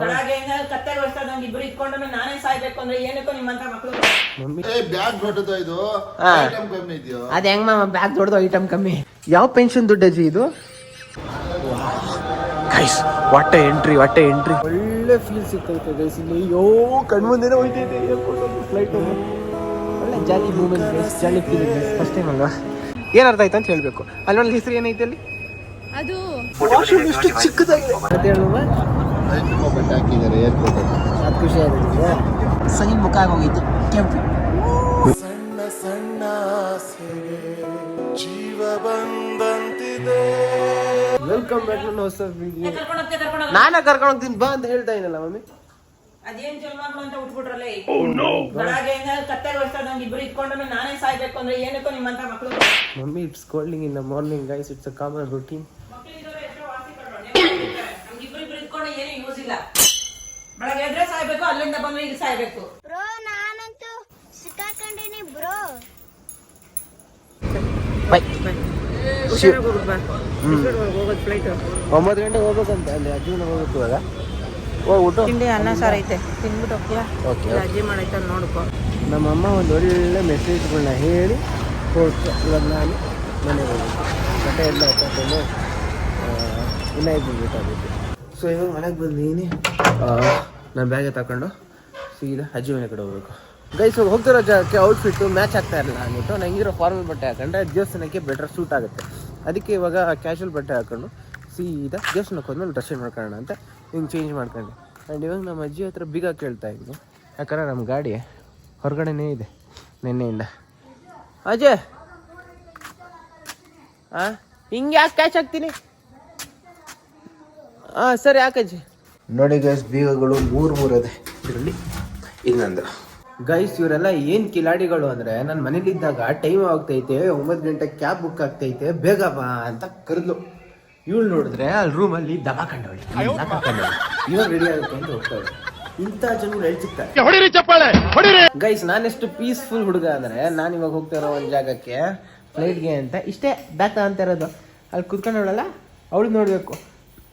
ಬೆಳಗ್ಗೆಯಿಂದ ಕತ್ತೆಗೆ ಹೊಸ್ತದಂಗೆ ಇಬ್ರು ಇಟ್ಕೊಂಡ್ರೆ ನಾನೇ ಸಾಯ್ಬೇಕು ಅಂದ್ರೆ ಏನಕ್ಕೋ ನಿಮ್ಮಂತ ಮಕ್ಳು ಮಮ್ಮಿ. ಏ ಬ್ಯಾಗ್ ಇದು. ಐಟಮ್ ಕಮ್ಮಿ ಇದೆಯೋ? ಅದ್ ಹೆಂಗ್ ಮಾಮ ಬ್ಯಾಗ್ ದೊಡ್ಡದು ಐಟಮ್ ಕಮ್ಮಿ? ಯಾವ ಪೆನ್ಷನ್ ದುಡ್ಡು ಅಜ್ಜಿ ಇದು? ಗೈಸ್ ಹೊಟ್ಟೆ ಎಂಟ್ರಿ ಹೊಟ್ಟೆ ಎಂಟ್ರಿ ಒಳ್ಳೆ ಫೀಲ್ ಸಿಗ್ತೈತೆ ಗೈಸ್ ಇಲ್ಲಿ ಮುಂದೆ ಕಣ್ಮುಂದೆನೆ ಹೋಯ್ತೈತೆ. ಫ್ಲೈಟ್ ಒಳ್ಳೆ jolly moment guys jolly feel first time ಅಲ್ವಾ? ಏನ್ ಅರ್ಥ ಆಯ್ತು ಅಂತ ಹೇಳ್ಬೇಕು. ಅಲ್ಲಿ ಒಂದು ಹೆಸರು ಏನೈತೆ ಅಲ್ಲಿ? ಅದು ಎಷ್ಟು ಚಿಕ್ಕದಾಗಿದೆ. ಹಾಕಿದ್ದಾರೆ ಏರ್ಪೋರ್ಟ್ ಅದು ಖುಷಿ ಆಗಿದೆ ಸನಿ ಮುಖ ಆಗೋಗಿತ್ತು ಕೆಂಪು. ಸಣ್ಣ ಸಣ್ಣ ಜೀವ ಬಂದಂತಿದೆ. ವೆಲ್ಕಮ್ ಬ್ಯಾಕ್ ನನ್ನ ಹೊಸ ವಿಡಿಯೋ ನಾನೇ ಕರ್ಕೊಂಡು ಹೋಗ್ತೀನಿ ಬಾ ಅಂತ ಹೇಳ್ತಾ ಇದ್ದಲ್ಲ ಮಮ್ಮಿ. ಅದೇನ್ ಜನ್ಮಗಳು ಅಂತ ಉಟ್ಬಿಟ್ರಲ್ಲೇ? ಬೆಳಗ್ಗೆಯಿಂದ ಕತ್ತೆಗೆ ಹೊಸ್ತದಂಗೆ ಇಬ್ರು ಇಟ್ಕೊಂಡ್ರೆ ನಾನೇ ಸಾಯ್ಬೇಕು ಅಂದ್ರೆ ಏನಕ್ಕೋ ನಿಮ್ಮಂತ ಮಕ್ಳು? Mummy it's colding in the morning guys it's a common routine ಮಕ್ಳಿದ್ದವ್ರು ಎಷ್ಟೋ ವಾಸಿ ಪಡ್ರು. ನಮ್ಗೆ ಇಬ್ರು ಇಬ್ರು ಇಟ್ಕೊಂಡು ಏನು ಯೂಸ್ ಇಲ್ಲ. ಬೆಳಗ್ಗೆ ಎದ್ರೆ ಸಾಯ್ಬೇಕು ಅಲ್ಲಿಂದ ಬಂದ್ರೆ ಇಲ್ಲಿ ಸಾಯ್ಬೇಕು. ಬ್ರೋ ನಾನಂತೂ ಸಿಕ್ಕಾಕೊಂಡಿನಿ ಬ್ರೋ. ಬೈ. ಒಂಬತ್ತು ಗಂಟೆಗೆ ಹೋಗ್ಬೇಕಂತ ಅಲ್ಲಿ ಅಜ್ಜಿನ ಹೋಗ್ಬೇಕು ಇವಾಗ. ಹೋಗಿ ಊಟ? ತಿಂಡಿ ಅನ್ನ ಸಾರು ಐತೆ. ತಿನ್ಬಿಟ್ಟು ಹೋಗ್ತೀಯಾ? ಓಕೆ ಅಜ್ಜಿ ಮಾಡೈತೆ ನೋಡ್ಕೊ. ನಮ್ಮಮ್ಮ ಒಂದು ಒಳ್ಳೆ ಮೆಸೇಜ್ಗಳನ್ನ ಹೇಳಿ ಹೋಗ್ತಾ ಇವಾಗ ನಾನು ಮನೆಗೆ ಹೋಗ್ಬೇಕು. ಬಟ್ಟೆ ಎಲ್ಲ ತಗೊಂಡು ಇನ್ನೂ ಇದ್ದು ಬೇಕಾಗುತ್ತೆ ಸೊ ಇವಾಗ ಮನೆಗೆ ಬಂದೀನಿ ನಾನು ಬ್ಯಾಗೆ ತಗೊಂಡು ಸೀದಾ ಅಜ್ಜಿ ಮನೆ ಕಡೆ ಹೋಗ್ಬೇಕು. ಗೈಸ್ ಹೋಗ್ತಿರೋ ಜಾಗಕ್ಕೆ ಔಟ್ಫಿಟ್ಟು ಮ್ಯಾಚ್ ಆಗ್ತಾ ಇರಲಿಲ್ಲ ಅಂದ್ಬಿಟ್ಟು ನನಗಿರೋ ಫಾರ್ಮಲ್ ಬಟ್ಟೆ ಹಾಕೊಂಡ್ರೆ ದೇವಸ್ಥಾನಕ್ಕೆ ಬೆಟರ್ ಸೂಟ್ ಆಗುತ್ತೆ. ಅದಕ್ಕೆ ಇವಾಗ ಕ್ಯಾಶುವಲ್ ಬಟ್ಟೆ ಹಾಕೊಂಡು ಸೀದಾ ದೇವಸ್ಥಾನಕ್ಕೆ ಹೋದ್ಮೇಲೆ ಡ್ರೆಸ್ ಚೇಂಜ್ ಮಾಡ್ಕೊಳ್ಳೋಣ ಅಂತ ಹಿಂಗೆ ಚೇಂಜ್ ಮಾಡ್ಕೊಂಡೆ. ಆ್ಯಂಡ್ ಇವಾಗ ನಮ್ಮ ಅಜ್ಜಿ ಹತ್ರ ಬೀಗ ಕೇಳ್ತಾ ಇದ್ದೀನಿ ಯಾಕಂದ್ರೆ ನಮ್ಮ ಗಾಡಿ ಹೊರಗಡೆನೇ ಇದೆ, ನಿನ್ನೆಯಿಂದ. ಅಜ್ಜೆ ಹಾಂ ಹಿಂಗೆ ಯಾಕೆ ಕ್ಯಾಚ್ ಹಾಕ್ತೀನಿ ಹಾಂ ಸರಿ ಯಾಕಜ್ಜಿ ನೋಡಿ ಗೈಸ್ ಬೀಗಗಳು ಮೂರು ಮೂರು ಅದೇ ಇದರಲ್ಲಿ ಇನ್ನೊಂದು. ಗೈಸ್ ಇವರೆಲ್ಲ ಏನು ಕಿಲಾಡಿಗಳು ಅಂದರೆ ನನ್ನ ಮನೇಲಿದ್ದಾಗ ಟೈಮ್ ಆಗ್ತೈತೆ ಒಂಬತ್ತು ಗಂಟೆ ಕ್ಯಾಬ್ ಬುಕ್ ಆಗ್ತೈತೆ ಬೇಗ ಬಾ ಅಂತ ಕರೆದ್ಲು. ಇವಳು ನೋಡಿದ್ರೆ ಅಲ್ಲಿ ರೂಮಲ್ಲಿ ದಬಾ ಕಂಡವಳಿ. ಇವಾಗ ರೆಡಿ ಆಗುತ್ತೆ ಅಂತ ಹೋಗ್ತಾಳೆ. ಇಂಥ ಜನಗಳು ಹೇಳ್ತಿರ್ತಾರೆ. ಗೈಸ್ ನಾನೆಷ್ಟು ಪೀಸ್ಫುಲ್ ಹುಡುಗ ಅಂದ್ರೆ ನಾನು ಇವಾಗ ಹೋಗ್ತಾ ಇರೋ ಒಂದು ಜಾಗಕ್ಕೆ ಫ್ಲೈಟ್ಗೆ ಅಂತ ಇಷ್ಟೇ ಬ್ಯಾತ ಅಂತ ಇರೋದು. ಅಲ್ಲಿ ಕುತ್ಕೊಂಡವಳಲ್ಲ ಅವಳು ನೋಡಬೇಕು.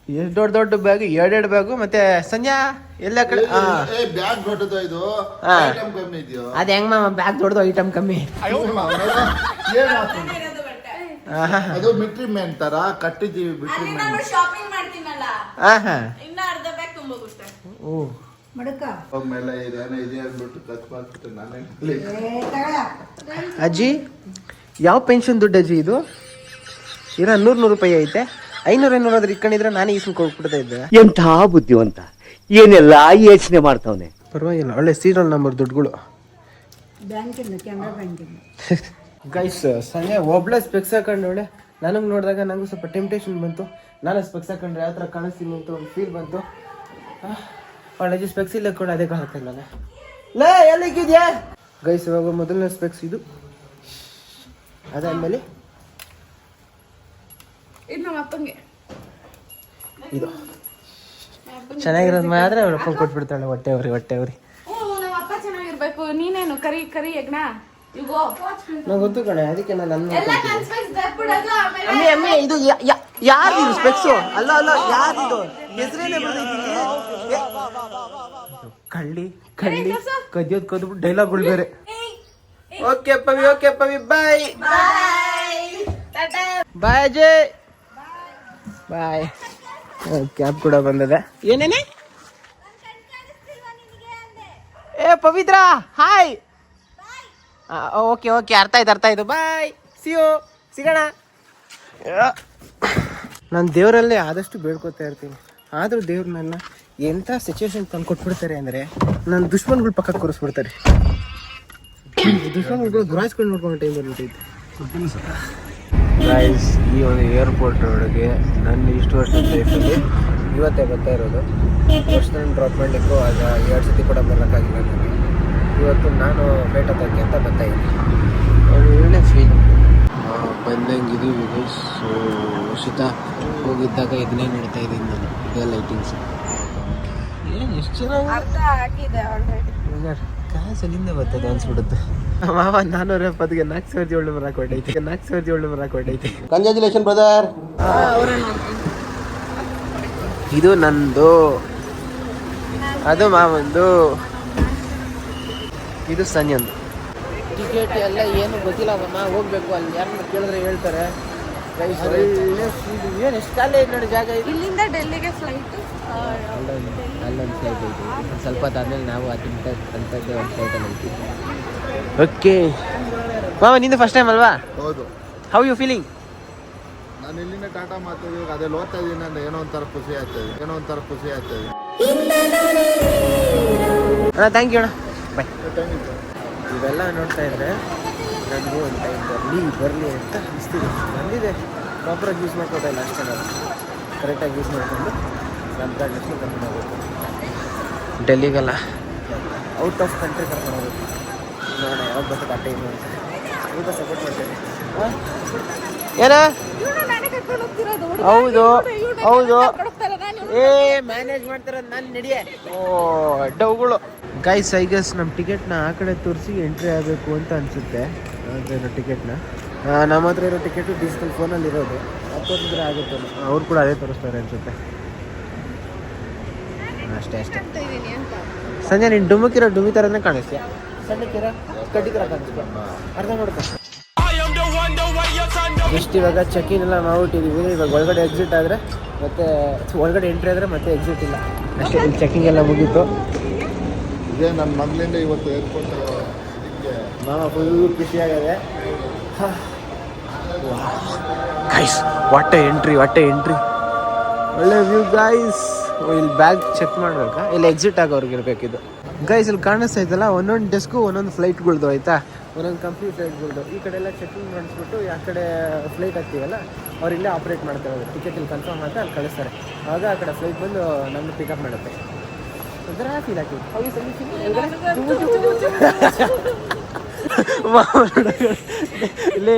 ಎಷ್ಟು ದೊಡ್ಡ ದೊಡ್ಡ ಬ್ಯಾಗ್ ಎರಡೆರಡು ಬ್ಯಾಗು ಮತ್ತೆ ಸಂಜೆ ಎಲ್ಲ ಕಡೆ ಬ್ಯಾಗ್ ದೊಡ್ಡದು ಇದು? ಹಾ. ಐಟಮ್ ಕಮ್ಮಿ ಇದೆಯೋ? ಅದ್ ಹೆಂಗ್ ಮಾಮ ಬ್ಯಾಗ್ ದೊಡ್ಡದು ಐಟಮ್ ಕಮ್ಮಿ. ಅದು ಮಿಟ್ರಿ ಮ್ಯಾನ್ ತರ ಕಟ್ಟಿದೀವಿ ಬಿಟ್ರಿ ಮ್ಯಾನ್ ಶಾಪಿಂಗ್ ಮಾಡ್ತೀನಲ್ಲ? ಆಹಾ ಇನ್ನ ಅರ್ಧ ಬ್ಯಾಗ್ ತುಂಬೋಗುತ್ತೆ. ಓ. ಮೇಲೆ ಇದೇನೋ ಇದೆ ಅಂದ್ಬಿಟ್ಟು ಕತ್ ಮಾಡ್ಬಿಟ್ಟು ನಾನೇ ಅಜ್ಜಿ ಯಾವ ಪೆನ್ಷನ್ ದುಡ್ಡು ಅಜ್ಜಿ ಇದು? ಏನೋ ನೂರು ನೂರು ರೂಪಾಯಿ ಐತೆ. ಐನೂರು ಐನೂರು ಆದ್ರೆ ಇಟ್ಕೊಂಡಿದ್ರೆ ನಾನೇ ಈಸ್ಕೊಂಡು ಕೊಟ್ಬಿಡ್ತಾ ಇದ್ದೆ. ಎಂಥ ಬುದ್ಧಿವಂತ. ಏನೆಲ್ಲ ಯೋಚನೆ ಮಾಡ್ತಾವನೆ? ಪರವಾಗಿಲ್ಲ ಒಳ್ಳೆ ಸೀರಿಯಲ್ ನಂಬರ್ ದುಡ್ಡುಗಳು. ಗೈಸ್ ಸಂಜೆ ಒಬ್ಳೆ ಸ್ಪೆಕ್ಸ್ ಹಾಕೊಂಡವಳೆ. ನನಗೆ ನೋಡಿದಾಗ ನನಗೂ ಸ್ವಲ್ಪ ಟೆಂಪ್ಟೇಷನ್ ಬಂತು. ನಾನು ಸ್ಪೆಕ್ಸ್ ಹಾಕೊಂಡ್ರೆ ಯಾವ ಥರ ಕಾಣಿಸ್ತೀನಿ ಅಂತ ಒಂದು ಫೀಲ್ ಬಂತು. ಒಳ್ಳೆ ಸ್ಪೆಕ್ಸ್ ಇಲ್ಲ ಕೂಡ ಅದೇ ಕಾಣುತ್ತೆ ನಾನು ಲೇ ಎಲ್ಲಿಗಿದ್ಯಾ? ಗೈಸ್ ಇವಾಗ ಮೊದಲನೇ ಸ್ಪೆಕ್ಸ್ ಇದು. ಅದಾದ್ಮೇಲೆ ಇದು ನಮ್ಮ ಅಪ್ಪಂಗೆ. ಇದು. ಚೆನ್ನಾಗಿರೋದು ಮಾತ್ರ ಅವ್ರ ಅಪ್ಪ ಕೊಟ್ಬಿಡ್ತಾಳೆ ಹೊಟ್ಟೆ ಅವ್ರಿ ಹೊಟ್ಟೆ ಅವ್ರಿ ಹ್ಞೂ ನಮ್ಮ ಅಪ್ಪ ಚೆನ್ನಾಗಿರ್ಬೇಕು. ನೀನೇನು ಕರಿ ಕರಿ ಯಜ್ಞ? ನಂಗೆ ಗೊತ್ತು ಕಣೆ ಅದಕ್ಕೆ ನಾನು ಅಮ್ಮಿ ಅಮ್ಮಿ ಇದು ಯಾರು ಇದು ಸ್ಪೆಕ್ಸು ಅಲ್ಲ ಅಲ್ಲ ಇದು ಹೆಸರೇನೆ ಕಳ್ಳಿ ಕಳ್ಳಿ ಕದಿಯೋದ್ ಕದ್ಬಿಟ್ಟು ಡೈಲಾಗ್ ಬೇರೆ. Okay Pavi okay Pavi bye bye Ajay. Bye. Cab ಕೂಡ ಬಂದಿದೆ. ಏನೇನೆ? ಏ ಪವಿತ್ರ ಹಾಯ್. ಓಕೆ ಓಕೆ ಅರ್ಥ ಆಯ್ತು ಅರ್ಥ ಆಯ್ತು. ಬಾಯ್. ಸಿಯೋ ಸಿಗೋಣ ನಾನು ದೇವರಲ್ಲೇ ಆದಷ್ಟು ಬೇಡ್ಕೊತಾ ಇರ್ತೀನಿ. ಆದರೂ ದೇವ್ರು ನನ್ನ ಎಂಥ ಸಿಚುವೇಶನ್ ತಂದು ಕೊಟ್ಬಿಡ್ತಾರೆ ಅಂದರೆ ನನ್ನ ದುಷ್ಮನ್ಗಳು ಪಕ್ಕ ಕೂರಿಸ್ಬಿಡ್ತಾರೆ. ದುಷ್ಮನ್ಗಳು ಗುರಾಯಿಸ್ಕೊಂಡು ನೋಡ್ಕೊಂಡು ಟೈಮ್ ಬಂದ್ಬಿಟ್ಟೈತೆ ಗೈಸ್ ಈ ಒಂದು ಏರ್ಪೋರ್ಟ್ ಒಳಗೆ ನನ್ನ ಇಷ್ಟು ವರ್ಷದ ಲೈಫಲ್ಲಿ ಇವತ್ತೇ ಬರ್ತಾ ಇರೋದು. ಫಸ್ಟ್ ನಾನು ಡ್ರಾಪ್ ಮಾಡಲಿಕ್ಕೂ ಆಗ ಎರಡು ಸತಿ ಕೂಡ ಬರೋಕ್ಕಾಗಿಲ್ಲ ನನಗೆ. ಇವತ್ತು ನಾನು ಪೇಟ ಹತ್ತಕ್ಕೆ ಅಂತ ಬರ್ತಾ ಇದ್ದೀನಿ. ಒಳ್ಳೆ ಫೀಲ್ ಬಂದಂಗಿದೀವಿ ಇದು ಸೊ ಶೀತ ಹೋಗಿದ್ದಾಗ ಇದನ್ನೇ ನೋಡ್ತಾ ಇದ್ದೀನಿ ನಾನು ಇದೇ ಲೈಟಿಂಗ್ಸ್ ಏನು ಎಷ್ಟು ಚೆನ್ನಾಗಿ ಕಾಸಲ್ಲಿಂದ ಬರ್ತದೆ ಅನ್ಸ್ಬಿಡುತ್ತೆ. ಮಾವ ನಾನ್ನೂರ ಎಪ್ಪತ್ತಿಗೆ ನಾಲ್ಕು ಸಾವಿರದ ಏಳ್ನೂರ ಹಾಕೊಂಡೈತೆ. ನಾಲ್ಕು ಸಾವಿರದ ಏಳ್ನೂರ ಕಂಗ್ರ್ಯಾಚುಲೇಷನ್ ಬ್ರದರ್ ಇದು ನಂದು ಅದು ಮಾವಂದು ಇದು ಸಂಜಂದು ಟಿಕೆಟ್ ಎಲ್ಲ ಏನು ಗೊತ್ತಿಲ್ಲ ಅಮ್ಮ ಹೋಗ್ಬೇಕು. ಅಲ್ಲಿ ಯಾರನ್ನ ಕೇಳಿದ್ರೆ ಹೇಳ್ತಾರೆ. ಏನು ಎಷ್ಟು ಕಾಲ ಇದೆ ನೋಡಿ ಜಾಗ ಇದು. ಇಲ್ಲಿಂದ ಡೆಲ್ಲಿಗೆ ಫ್ಲೈಟ್ ಅಲ್ಲೊಂದು ಫ್ಲೈಟ್ ಐತಿ ಸ್ವಲ್ಪ ಹೊತ್ತಾದ್ಮೇಲೆ ನಾವು ಅದಂತ ಅಂತದ್ದೇ ಒಂದು ಫ್ಲೈಟಲ್ಲಿ ಹೋಗ್ತೀವಿ ಓಕೆ ಮಾವ ನಿಂದು ಫಸ್ಟ್ ಟೈಮ್ ಅಲ್ವಾ? ಹೌದು. ಹೌ ಯು ಫೀಲಿಂಗ್ ನಾನು ಇಲ್ಲಿಂದ ಟಾಟಾ ಮಾತಾಡಿ ಅದೇ ಓದ್ತಾ ಇದ್ದೀನಿ ಅಂದ್ರೆ ಏನೋ ಒಂಥರ ಖುಷಿ ಆಗ್ತದೆ ಏನೋ ಒಂಥರ ಖುಷಿ ಆಗ್ತದೆ ಅಣ್ಣ ಥ್ಯಾಂಕ್ ಯು ಅಣ್ಣ. ಬಾಯ್ ಇವೆಲ್ಲ ನೋಡ್ತಾ ಇದ್ರೆ ನನಗೂ ಒಂದು ಟೈಮ್ ಬರಲಿ ಬರಲಿ ಅಂತ ಅನಿಸ್ತಿದೆ. ಬಂದಿದೆ. ಪ್ರಾಪರಾಗಿ ಯೂಸ್ ಮಾಡ್ಕೋತಾ ಇಲ್ಲ ಅಷ್ಟೇ ನಾನು. ಕರೆಕ್ಟಾಗಿ ಯೂಸ್ ಮಾಡಿಕೊಂಡು ನಮ್ಮ ಗಾಡಿನಷ್ಟು ಕರ್ಕೊಂಡು ಹೋಗ್ಬೇಕು ಡೆಲ್ಲಿಗೆಲ್ಲ. ಔಟ್ ಆಫ್ ಕಂಟ್ರಿ ಕರ್ಕೊಂಡು ಹೋಗ್ಬೇಕು. ನೋಡೋಣ ಯಾವಾಗ ಬರ್ತದೆ ಆ ಟೈಮು ಸಪೋರ್ಟ್ ಮಾಡ್ತೇನೆ ಏನ. ಹೌದು. ಹೌದು ಏ ಮ್ಯಾನೇಜ್ ಮಾಡ್ತಿರೋದು ನನ್ನ ನಡಿಯೆ. ಓ ಡೌಗಳು. ಗೈಸ್ ಐ ಗೆಸ್ ನಮ್ಮ ಟಿಕೆಟ್ನ ಆ ಕಡೆ ತೋರಿಸಿ ಎಂಟ್ರಿ ಆಗಬೇಕು ಅಂತ ಅನಿಸುತ್ತೆ. ಅದೇನೋ ಟಿಕೆಟ್ನ ನಮ್ಮ ಹತ್ರ ಇರೋ ಟಿಕೆಟು ಡಿಜಿಟಲ್ ಫೋನಲ್ಲಿ ಇರೋದು. ಅದು ತೋರಿಸಿದ್ರೆ ಆಗುತ್ತೆ. ಅವ್ರು ಕೂಡ ಅದೇ ತೋರಿಸ್ತಾರೆ ಅನಿಸುತ್ತೆ. ಅಷ್ಟೇ ಅಷ್ಟೇ. ಸಂಜೆ ನೀನು ಡುಮುಕಿರೋ ಡುಮಿ ಥರನೇ ಕಾಣಿಸ್ತೀಯ? ಸಣ್ಣಕ್ಕಿರೋ ಕಡ್ಡಿ ಅರ್ಧ ಮಾಡ್ಕೊ ಎಷ್ಟು ಇವಾಗ ಚೆಕಿನ್ ಎಲ್ಲ ಮಾಡ್ಬಿಟ್ಟಿದ್ದೀವಿ ಇವಾಗ ಒಳಗಡೆ ಎಕ್ಸಿಟ್ ಆದರೆ ಮತ್ತೆ ಒಳಗಡೆ ಎಂಟ್ರಿ ಆದರೆ ಮತ್ತೆ ಎಕ್ಸಿಟ್ ಇಲ್ಲ. ಅಷ್ಟೇ ಇಲ್ಲಿ ಚೆಕಿಂಗ್ ಎಲ್ಲ ಮುಗೀತು. ಇದೇ ನನ್ನ ಮಗಳಿಂದ ಇವತ್ತು ಏರ್ಪೋರ್ಟ್ ನಾನು ಫುಲ್ ಖುಷಿಯಾಗದೆ ಗೈಸ್ ಹೊಟ್ಟೆ ಎಂಟ್ರಿ ಹೊಟ್ಟೆ ಎಂಟ್ರಿ ಒಳ್ಳೆ ವ್ಯೂ ಗೈಸ್ ಇಲ್ಲಿ ಬ್ಯಾಗ್ ಚೆಕ್ ಮಾಡ್ಬೇಕಾ? ಇಲ್ಲಿ ಎಕ್ಸಿಟ್ ಆಗೋರ್ಗೆ ಇರಬೇಕಿದು ಗೈಸ್ ಇಲ್ಲಿ ಕಾಣಿಸ್ತಾ ಇದ್ದಲ್ಲ ಒಂದೊಂದು ಡೆಸ್ಕು ಒಂದೊಂದು ಫ್ಲೈಟ್ಗಳ್ದು ಆಯ್ತಾ? ಒಂದೊಂದು ಕಂಪ್ನಿ ಫ್ಲೈಟ್ಗಳ್ದು ಈ ಕಡೆ ಎಲ್ಲ ಚೆಕಿಂಗ್ ಮಾಡಿಸ್ಬಿಟ್ಟು, ಆ ಕಡೆ ಫ್ಲೈಟ್ ಹಾಕ್ತೀವಲ್ಲ, ಅವ್ರು ಇಲ್ಲೇ ಆಪ್ರೇಟ್ ಮಾಡ್ತಾರೆ ಟಿಕೆಟ್ ಇಲ್ಲಿ ಕನ್ಫರ್ಮ್ ಮಾಡ್ತಾ ಅಲ್ಲಿ ಕಳಿಸ್ತಾರೆ. ಆಗ ಆ ಕಡೆ ಫ್ಲೈಟ್ ಬಂದು ನಮ್ಮ ಪಿಕಪ್ ಮಾಡುತ್ತೆ. ಒಂಥರ ಫೀಲ್ ಆಗ್ತೈತಿ ಇಲ್ಲಿ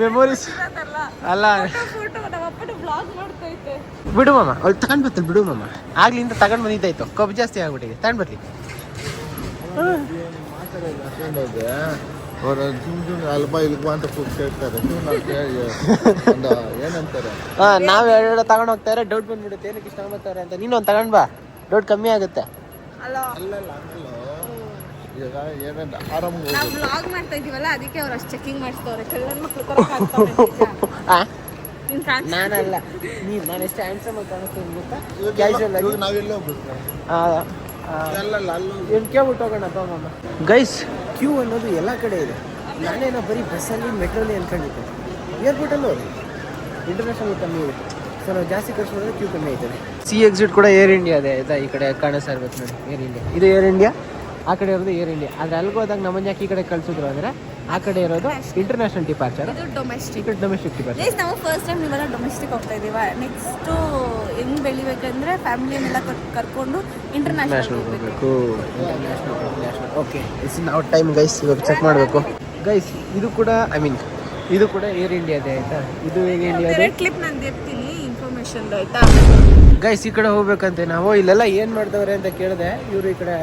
ಮೆಮೊರೀಸ್ ಅಲ್ಲ. ಬಿಡು ಮಾಮ ಅವ್ಳು ತಗೊಂಡ್ ಬರ್ತಾಳೆ ಬಿಡು ಮಾಮ. ಆಗ್ಲಿಂದ ತಗೊಂಡ್ ಬಂದಿದ್ದಾಯ್ತು ಕೊಬ್ಬು ಜಾಸ್ತಿ ಆಗ್ಬಿಟ್ಟಿದೆ. ತಗೊಂಡ್ ಬರ್ಲಿ. ಅವ್ರು ಸುಮ್ ಸುಮ್ಮನೆ ಅಲ್ಪ ಇಲ್ಕೋ ಅಂತ ಒಂದು ಏನಂತಾರೆ? ಹಾ ನಾವ್ ಎರಡು ತಗೊಂಡ್ ಹೋಗ್ತಾರೆ ಡೌಟ್ ಬಂದ್ಬಿಡುತ್ತೆ. ಏನಕ್ಕೆ ಇಷ್ಟ ಬರ್ತಾರೆ ಅಂತ. ನೀನು ಒಂದು ತಗೊಂಡ್ ಬಾ. ಡೌಟ್ ಕಮ್ಮಿ ಆಗುತ್ತೆ. ಅಲ್ಲ ಅಲ್ಲಲ್ಲ ಹಂಗಲ್ಲ ಈಗ ಏನಂತ ಆರಾಮಾಗಿ ನಾವು ಬ್ಲಾಗ್ ಮಾಡ್ತಾ ಇದೀವಲ್ಲ ಅದಕ್ಕೆ ಅವ್ರು ಅಷ್ಟು ಚೆಕಿಂಗ್ ಮಾಡಿಸ್ತವ್ರೆ. ಕಳ್ಳನ ಮಕ್ಳು ನಾನಲ್ಲ. ನೀ ನಾನು ಎಷ್ಟು ಹ್ಯಾಂಡ್ಸಮ್ ಆಗಿ ಕಾಣಿಸ್ತೀನಿ ಗೊತ್ತಾ? ಕ್ಯಾಶುವಲ್ ಆಗಿ ನಾವೆಲ್ಲ ಇವ್ನು ಕೇಳ್ಬಿಟ್ಟು ಹೋಗೋಣ ಮಾಮ. ಗೈಸ್ ಕ್ಯೂ ಅನ್ನೋದು ಎಲ್ಲ ಕಡೆ ಇದೆ. ನಾನೇನೋ ಬರೀ ಬಸ್ಸಲ್ಲಿ ಮೆಟ್ರೋಲಿ ಅನ್ಕೊಂಡಿದ್ದೆ. ಏರ್ಪೋರ್ಟಲ್ಲೂ ಅದೇ ಇಂಟರ್ನ್ಯಾಷನಲ್ ಕಮ್ಮಿ ಇದೆ ಸೊ ನಾವು ಜಾಸ್ತಿ ಖರ್ಚು ಮಾಡಿದ್ರೆ ಕ್ಯೂ ಕಮ್ಮಿ ಆಯ್ತದೆ. ಸಿ ಎಕ್ಸಿಟ್ ಕೂಡ ಏರ್ ಇಂಡಿಯಾ ಇದೆ ಆಯ್ತಾ ಈ ಕಡೆ ಕಾಣಿಸ್ತಾ ಇರ್ಬೇಕು ನೋಡಿ ಏರ್ ಇಂಡಿಯಾ ಇದು ಏರ್ ಇಂಡಿಯಾ ಆ ಕಡೆ ಇರೋದು ಏರ್ ಇಂಡಿಯಾ. ಆದ್ರೆ ಅಲ್ಲಿಗೆ ಹೋದಾಗ ನಮ್ಮನ್ನ ಯಾಕೆ ಈ ಕಡೆ ಕಳ್ಸಿದ್ರು ಅಂದ್ರೆ ಆ ಕಡೆ ಇರೋದು international departure domestic domestic departure ನಾವು ಫಸ್ಟ್ ಟೈಮ್ ಇವಾಗ ಡೊಮೆಸ್ಟಿಕ್ ಹೋಗ್ತಾ ಇದೀವ ನೆಕ್ಸ್ಟು ಹೆಂಗ್ ಬೆಳಿಬೇಕಂದ್ರೆ ಫ್ಯಾಮಿಲಿಯನ್ನೆಲ್ಲ ಕರ್ಕೊಂಡು ಇಂಟರ್ನ್ಯಾಷನಲ್ ನ್ಯಾಷನಲ್ ಹೋಗ್ಬೇಕು. ಇಂಟರ್ನ್ಯಾಷನಲ್ ಓಕೆ ಇಟ್ಸ್ ನಾವು ಟೈಮ್ ಗೈಸ್ ಇವಾಗ ಚೆಕ್ ಮಾಡಬೇಕು. ಗೈಸ್ ಇದು ಕೂಡ ಐ ಮೀನ್ ಇದು ಕೂಡ ಏರ್ ಇಂಡಿಯಾದೇ ಆಯ್ತಾ? ಇದು ಏರ್ ಇಂಡಿಯಾ ಕ್ಲಿಪ್ ನಾನು ಇರ್ತೀನಿ ಇನ್ಫಾರ್ಮೇಶನ್ ಆಯ್ತಾ? ಗೈಸ್ ಈ ಕಡೆ ಹೋಗ್ಬೇಕಂತೆ. ನಾವು ಇಲ್ಲೆಲ್ಲ ಏನು ಮಾಡ್ತವ್ರೆ ಅಂತ ಕೇಳಿದೆ. ಇವರು ಈ ಕಡೆ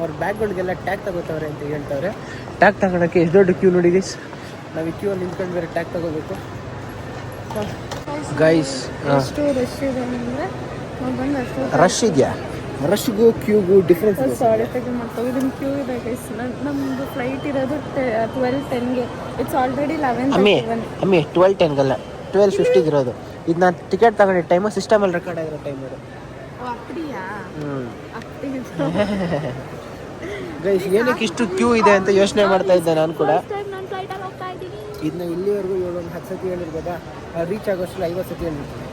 ಅವ್ರ ಬ್ಯಾಗ್ಗಳಿಗೆಲ್ಲ ಟ್ಯಾಗ್ ತಗೋತವ್ರೆ ಅಂತ ಹೇಳ್ತವ್ರೆ. ಟ್ಯಾಗ್ ತಗೊಳಕ್ಕೆ ಎಷ್ಟು ದೊಡ್ಡ ಕ್ಯೂ ನೋಡಿ ಗೈಸ್ ನಾವು ಈ ಕ್ಯೂ ಅಲ್ಲಿ ನಿಂತ್ಕೊಂಡು ಬೇರೆ ಟ್ಯಾಗ್ ತಗೋಬೇಕು. ಗೈಸ್ ರಶ್ ಇದೆಯಾ? ರಶ್ಗೂ ಕ್ಯೂಗೂ ಡಿಫ್ರೆನ್ಸ್ ಸಾರಿ ತೆಗೆ ಮಾಡ್ತೀವಿ ಇದನ್ನು ಕ್ಯೂ ಇದೆ ಗೈಸ್ ನಮ್ದು ಫ್ಲೈಟ್ ಇರೋದು ಟ್ವೆಲ್ ಟೆನ್ಗೆ ಇಟ್ಸ್ ಆಲ್ರೆಡಿ ಲೆವೆನ್ ಅಮ್ಮಿ ಅಮ್ಮಿ ಟ್ವೆಲ್ ಟೆನ್ಗಲ್ಲ ಟ್ವೆಲ್ ಫಿಫ್ಟಿಗೆ ಇರೋದು. ಇದು ನಾನು ಟಿಕೆಟ್ ತಗೊಂಡಿದ್ದ ಟೈಮು ಸಿಸ್ಟಮಲ್ಲಿ ರೆಕಾರ್ಡ್ ಆಗಿರೋ ಟೈಮ್ ಹ್ಞೂ ಗೈಸ್ ಏನಕ್ಕೆ ಇಷ್ಟು ಕ್ಯೂ ಇದೆ ಅಂತ ಯೋಚನೆ ಮಾಡ್ತಾ ಇದ್ದೆ ನಾನು ಕೂಡ. ಇದನ್ನ ಇಲ್ಲಿವರೆಗೂ ಏಳು ಒಂದು ಹತ್ತು ಸತಿ ಹೇಳಿರ್ಬೋದಾ ರೀಚ್ ಆಗೋಷ್ಟು ಐವತ್ತು ಸತಿ ಹೇಳಿರ್ತೀನಿ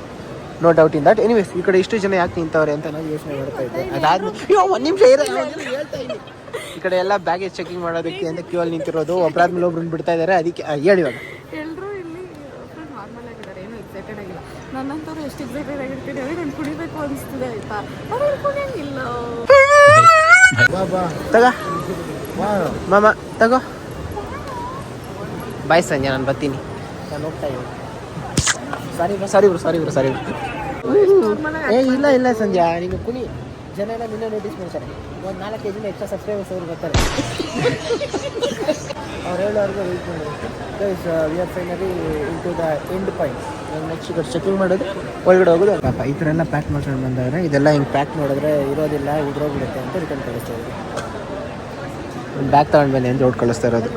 no doubt in that anyways ಈ ಕಡೆ ಇಷ್ಟು ಜನ ಯಾಕೆ ನಿಂತವ್ರೆ ಅಂತ ನಾನು ಯೋಚನೆ ಮಾಡ್ತಾ ಇದ್ದೆ. ಅದಾದ್ಮೇಲೆ ಒಂದು ನಿಮಿಷ ಇರೋ ಈ ಕಡೆ ಎಲ್ಲ ಬ್ಯಾಗೇಜ್ ಚೆಕಿಂಗ್ ಮಾಡೋದಕ್ಕೆ ಅಂತ ಕ್ಯೂ ಅಲ್ಲಿ ನಿಂತಿರೋದು. ಒಬ್ಬರಾದ್ಮೇಲೆ ಒಬ್ರನ್ನ ಬಿಡ್ತಾ ಇದ್ದಾರೆ ಅದಕ್ಕೆ ಹೇಳಿ ಎಕ್ಸೈಟೆಡ್ ಆಗಿರ್ತೀನಿ ಅಂದರೆ ನಾನು ಕುಡಿಬೇಕು ಅನಿಸ್ತಿದೆ, ಆಯ್ತಾ? ಅವ್ರು ಮಾಮ, ತಗೋ. ಬಾಯ್ ಸಂಜೆ, ನಾನು ಬರ್ತೀನಿ. ನಾನು ಹೋಗ್ತಾ ಇದ್ದೀನಿ. Sorry bro sorry bro sorry bro, sorry ಏ, ಇಲ್ಲ ಇಲ್ಲ ಸಂಧ್ಯಾ ನಿಮಗೆ ಕುಣಿ. ಜನ ಎಲ್ಲ ನಿನ್ನೆ ನೋಟಿಸ್ ಮಾಡ್ತಾರೆ. ಒಂದು ನಾಲ್ಕು ಜನ ಎಕ್ಸ್ಟ್ರಾ ಸಬ್ಸ್ಕ್ರೈಬರ್ಸ್ ಅವ್ರು ಬರ್ತಾರೆ. ಅವ್ರು ಹೇಳೋರ್ಗೂ ವೆಯ್ಟ್ ಮಾಡಿ. We are finally in to the end point next ಈ ಕಡೆ ಚೆಕಿಂಗ್ ಮಾಡೋದು ಒಳಗಡೆ ಹೋಗೋದು. ಪಾಪ ಈ ಥರ ಎಲ್ಲ ಪ್ಯಾಕ್ ಮಾಡ್ಕೊಂಡು ಬಂದಾಗ ಇದೆಲ್ಲ ಹಿಂಗೆ ಪ್ಯಾಕ್ ಮಾಡಿದ್ರೆ ಇರೋದಿಲ್ಲ ಉದ್ರೋಗ್ಬಿಡುತ್ತೆ ಅಂತ ರಿಟರ್ನ್ ಕಳಿಸ್ತಾ ಇದ್ರು. ಬ್ಯಾಗ್ ತಗೊಂಡು ಬನ್ನಿ ಅಂತ ಹೊಟ್ಟು ಕಳಿಸ್ತಾ ಇರೋದು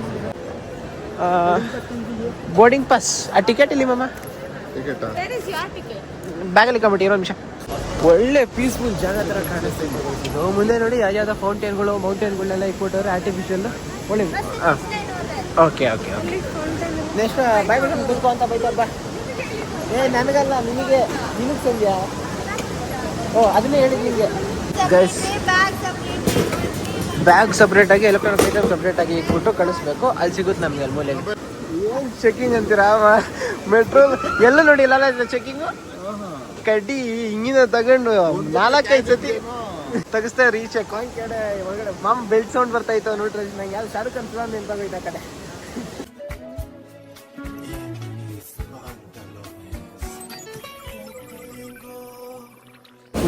ಬೋರ್ಡಿಂಗ್ ಪಾಸ್ ಆ ಟಿಕೆಟ್ ಇಲ್ಲಿ ಮಾಮ? ಟಿಕೆಟ್ ಬ್ಯಾಗಲ್ಲಿ ಕಬಿಟ್ಟು ಇರೋ ನಿಮಿಷ. ಒಳ್ಳೆ ಪೀಸ್ಫುಲ್ ಜಾಗ ಥರ ಕಾಣಿಸ್ತಾ ಇದೆ. ಇದು ಮುಂದೆ ನೋಡಿ ಯಾವ ಯಾವ್ದು ಫೌಂಟೇನ್ಗಳು ಮೌಂಟೇನ್ಗಳನ್ನೆಲ್ಲ ಇಟ್ಬಿಟ್ಟವ್ರೆ ಆರ್ಟಿಫಿಷಿಯಲ್ ಒಳ್ಳೆ ಹಾಂ ಓಕೆ ಓಕೆ ಓಕೆ ನೆಕ್ಸ್ಟ್ ಬಾಯ್ ಬಿಟ್ಟು ದುರ್ಗೋ ಅಂತ ಬೈತಾರ ಬಾ. ಏ ನನಗಲ್ಲ ನಿನಗೆ ನಿನಗೆ ಸಂಧ್ಯಾ. ಓ ಅದನ್ನೇ ಹೇಳಿದ್ ನಿಮಗೆ ಗೈಸ್ ಬ್ಯಾಗ್ ಸಪ್ರೇಟಾಗಿ ಎಲೆಕ್ಟ್ರಾನಿಕ್ ಐಟಮ್ ಸಪ್ರೇಟಾಗಿ ಇಟ್ಬಿಟ್ಟು ಕಳಿಸ್ಬೇಕು. ಅಲ್ಲಿ ಸಿಗುತ್ತೆ ನಮಗೆ ಅಲ್ಲಿ ಮೂಲೆಯಲ್ಲಿ ಏನು ಚೆಕಿಂಗ್ ಅಂತೀರಾ? ಮೆಟ್ರೋಲ್ ಎಲ್ಲ ನೋಡಿ ಎಲ್ಲ ಚೆಕಿಂಗು ಕಡ್ಡಿ ಹಿಂಗಿನ ತಗೊಂಡು ನಾಲ್ಕೈದು ಸತಿ. ತೆಗಿಸ್ತಾ ರೀಚ್ ಕಡೆ ಒಳಗಡೆ ಮಾಮ್ ಬೆಲ್ಟ್ ಸೌಂಡ್ ಬರ್ತಾ ಇತ್ತು ನೋಡ್ರಿ ನಂಗೆ. ಯಾವ್ದು ಶಾರುಖ್ ಅನ್ಸಲ್ಲ ನಿಂತೋಗೈತೆ ಆ ಕಡೆ?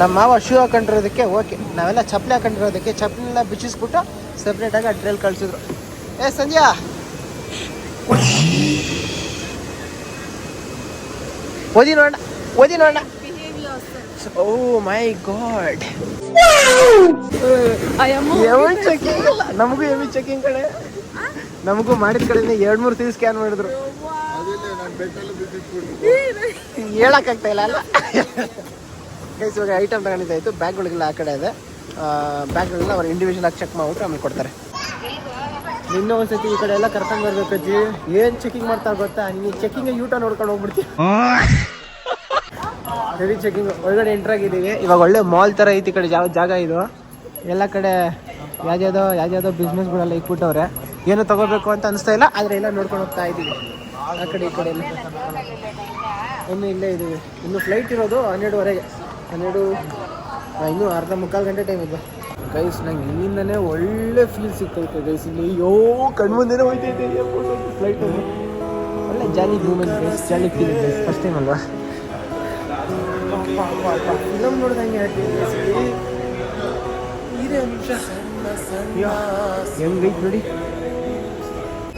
ನಮ್ಮ ಮಾವ ಶೂ ಹಾಕೊಂಡಿರೋದಕ್ಕೆ ಓಕೆ ನಾವೆಲ್ಲ ಚಪ್ಪಲಿ ಹಾಕೊಂಡಿರೋದಕ್ಕೆ ಚಪ್ಪಲಿನೆಲ್ಲ ಬಿಚ್ಚಿಸ್ಬಿಟ್ಟು ಸಪ್ರೇಟಾಗಿ ಅಡ್ರೆಲ್ ಕಳಿಸಿದ್ರು. ಏ ಸಂಧ್ಯಾ! ಓದಿ ನೋಡೋಣ ಓದಿ ನೋಡೋಣ ಓ ಮೈ ಗಾಡ್ ಎವಿ ಚೆಕಿಂಗ್ ಇಲ್ಲ ನಮಗೂ ಎವಿ ಚೆಕಿಂಗ್ ಕಡೆ ನಮಗೂ ಮಾಡಿದ ಕಡೆನೇ ಎರಡ್ ಮೂರು ಸತಿ ಸ್ಕ್ಯಾನ್ ಮಾಡಿದ್ರು. ಹೇಳಕ್ಕಾಗ್ತಾ ಇಲ್ಲ ಅಲ್ಲ? ಗೈಸ್ ಇವಾಗ ಐಟಮ್ ತಗೊಂಡಿದ್ದಾಯ್ತು ಬ್ಯಾಗ್ಗಳಿಗೆಲ್ಲ ಆ ಕಡೆ ಇದೆ. ಬ್ಯಾಗ್ಗಳೆಲ್ಲ ಅವ್ರು ಇಂಡಿವಿಜುವಲ್ ಆಗಿ ಚೆಕ್ ಮಾಡ್ಬಿಟ್ಟು ಆಮೇಲೆ ಕೊಡ್ತಾರೆ. ನಿನ್ನ ಒಂದ್ಸತಿ ಈ ಕಡೆ ಎಲ್ಲ ಕರ್ಕೊಂಡು ಬರ್ಬೇಕು ಅಜ್ಜಿ. ಏನ್ ಚೆಕಿಂಗ್ ಮಾಡ್ತಾರೆ ಗೊತ್ತಾ? ನೀನು ಚೆಕಿಂಗ್ ಯೂಟ ನೋಡ್ಕೊಂಡು ಹೋಗ್ಬಿಡ್ತೀವಿ ಹೆವಿ ಚೆಕಿಂಗ್ ಒಳಗಡೆ ಎಂಟರ್ ಆಗಿದ್ದೀವಿ. ಇವಾಗ ಒಳ್ಳೆ ಮಾಲ್ ಥರ ಐತಿ ಈ ಕಡೆ ಯಾವ ಜಾಗ ಇದು. ಎಲ್ಲ ಕಡೆ ಯಾವ್ದ್ಯಾವ್ದೋ ಬಿಸ್ನೆಸ್ ಬಿಸ್ನೆಸ್ಗಳೆಲ್ಲ ಇಟ್ಬಿಟ್ಟವ್ರೆ. ಏನು ತಗೋಬೇಕು ಅಂತ ಅನಿಸ್ತಾ ಇಲ್ಲ, ಆದರೆ ಎಲ್ಲ ನೋಡ್ಕೊಂಡು ಹೋಗ್ತಾ ಇದ್ದೀವಿ. ಆ ಕಡೆ, ಈ ಕಡೆ ಇನ್ನು ಇಲ್ಲೇ ಇದ್ದೀವಿ. ಇನ್ನು ಫ್ಲೈಟ್ ಇರೋದು ಹನ್ನೆರಡುವರೆಗೆ. ಹನ್ನೆರಡು ಇನ್ನೂ ಅರ್ಧ ಮುಕ್ಕಾಲು ಗಂಟೆ ಟೈಮ್ ಇದೆ ಗೈಸ್ ನಂಗೆ ಇಲ್ಲಿಂದನೇ ಒಳ್ಳೆ ಫೀಲ್ ಸಿಗ್ತೈತೆ ಗೈಸ್ ಇಲ್ಲಿ ಅಯ್ಯೋ ಕಣ್ಮುಂದೆನೇ ಹೋಯ್ತೈತೆ ಫ್ಲೈಟ್ ಒಳ್ಳೆ jolly moment guys jolly feel guys first time ಅಲ್ವಾ? ಫಿಲಮ್ ನೋಡ್ದಂಗೆ ಇದೆ ನಿಮಿಷ. ಹೆಂಗೈತೆ ನೋಡಿ?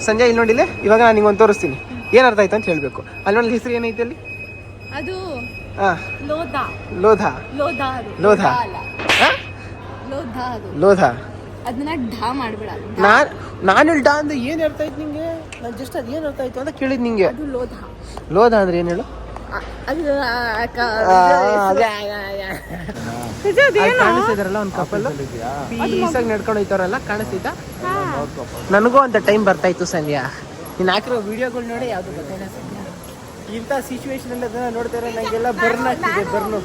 ಸಂಜೆ ಇಲ್ಲಿ ನೋಡಿಲ್ಲ ಇವಾಗ ನಾನು ನಿಂಗೊಂದು ತೋರಿಸ್ತೀನಿ. ಏನು ಅರ್ಥ ಆಯ್ತು ಅಂತ ಹೇಳಬೇಕು. ಅಲ್ಲಿ ನೋಡಿ ಹೆಸರು ಏನೈತೆ ಅಲ್ಲಿ? ಅದು ಲೋಧ. ಲೋಧ. ಲೋಧ. ಲೋಧ. ಲೋಧ ಲೋಧ. ಅದನ್ನ ಢಾ ಮಾಡ್ಬೇಡ. ನಾನು ನಾನು ಡಾ ಅಂದ್ರೆ ಏನು ಅರ್ಥ ಆಯ್ತು ನಿಂಗೆ? ನಾನು ಜಸ್ಟ್ ಅದು ಏನು ಅರ್ಥ ಆಯ್ತು ಅಂತ ಕೇಳಿದ್ ನಿಂಗೆ. ಅದು ಲೋಧ. ಲೋಧ ಅಂದ್ರೆ ಏನು ಹೇಳು? ಕಾಣಿಸ್ತಿದಾರಲ್ಲ ಒಂದು ಕಪಲ್ ಪೀಸಾಗಿ ನಡ್ಕೊಂಡು ಹೋಯ್ತಾರಲ್ಲ ಕಾಣಿಸ್ತಿದ್ದ ನನಗೂ ಅಂತ ಟೈಮ್ ಬರ್ತಾ ಇತ್ತು ಸಂಧ್ಯಾ ನೀನು ಹಾಕಿರೋ ವಿಡಿಯೋಗಳು ನೋಡಿ ಯಾವುದು ಗೊತ್ತಿಲ್ಲ ಸಂಧ್ಯಾ ಇಂಥ ಸಿಚುವೇಶನ್ ಅಲ್ಲಿ ಅದನ್ನ ನೋಡ್ತಾರೆ ನಂಗೆಲ್ಲ ಬರ್ನ್ ಆಗ್ತಿದೆ ಬರ್ನು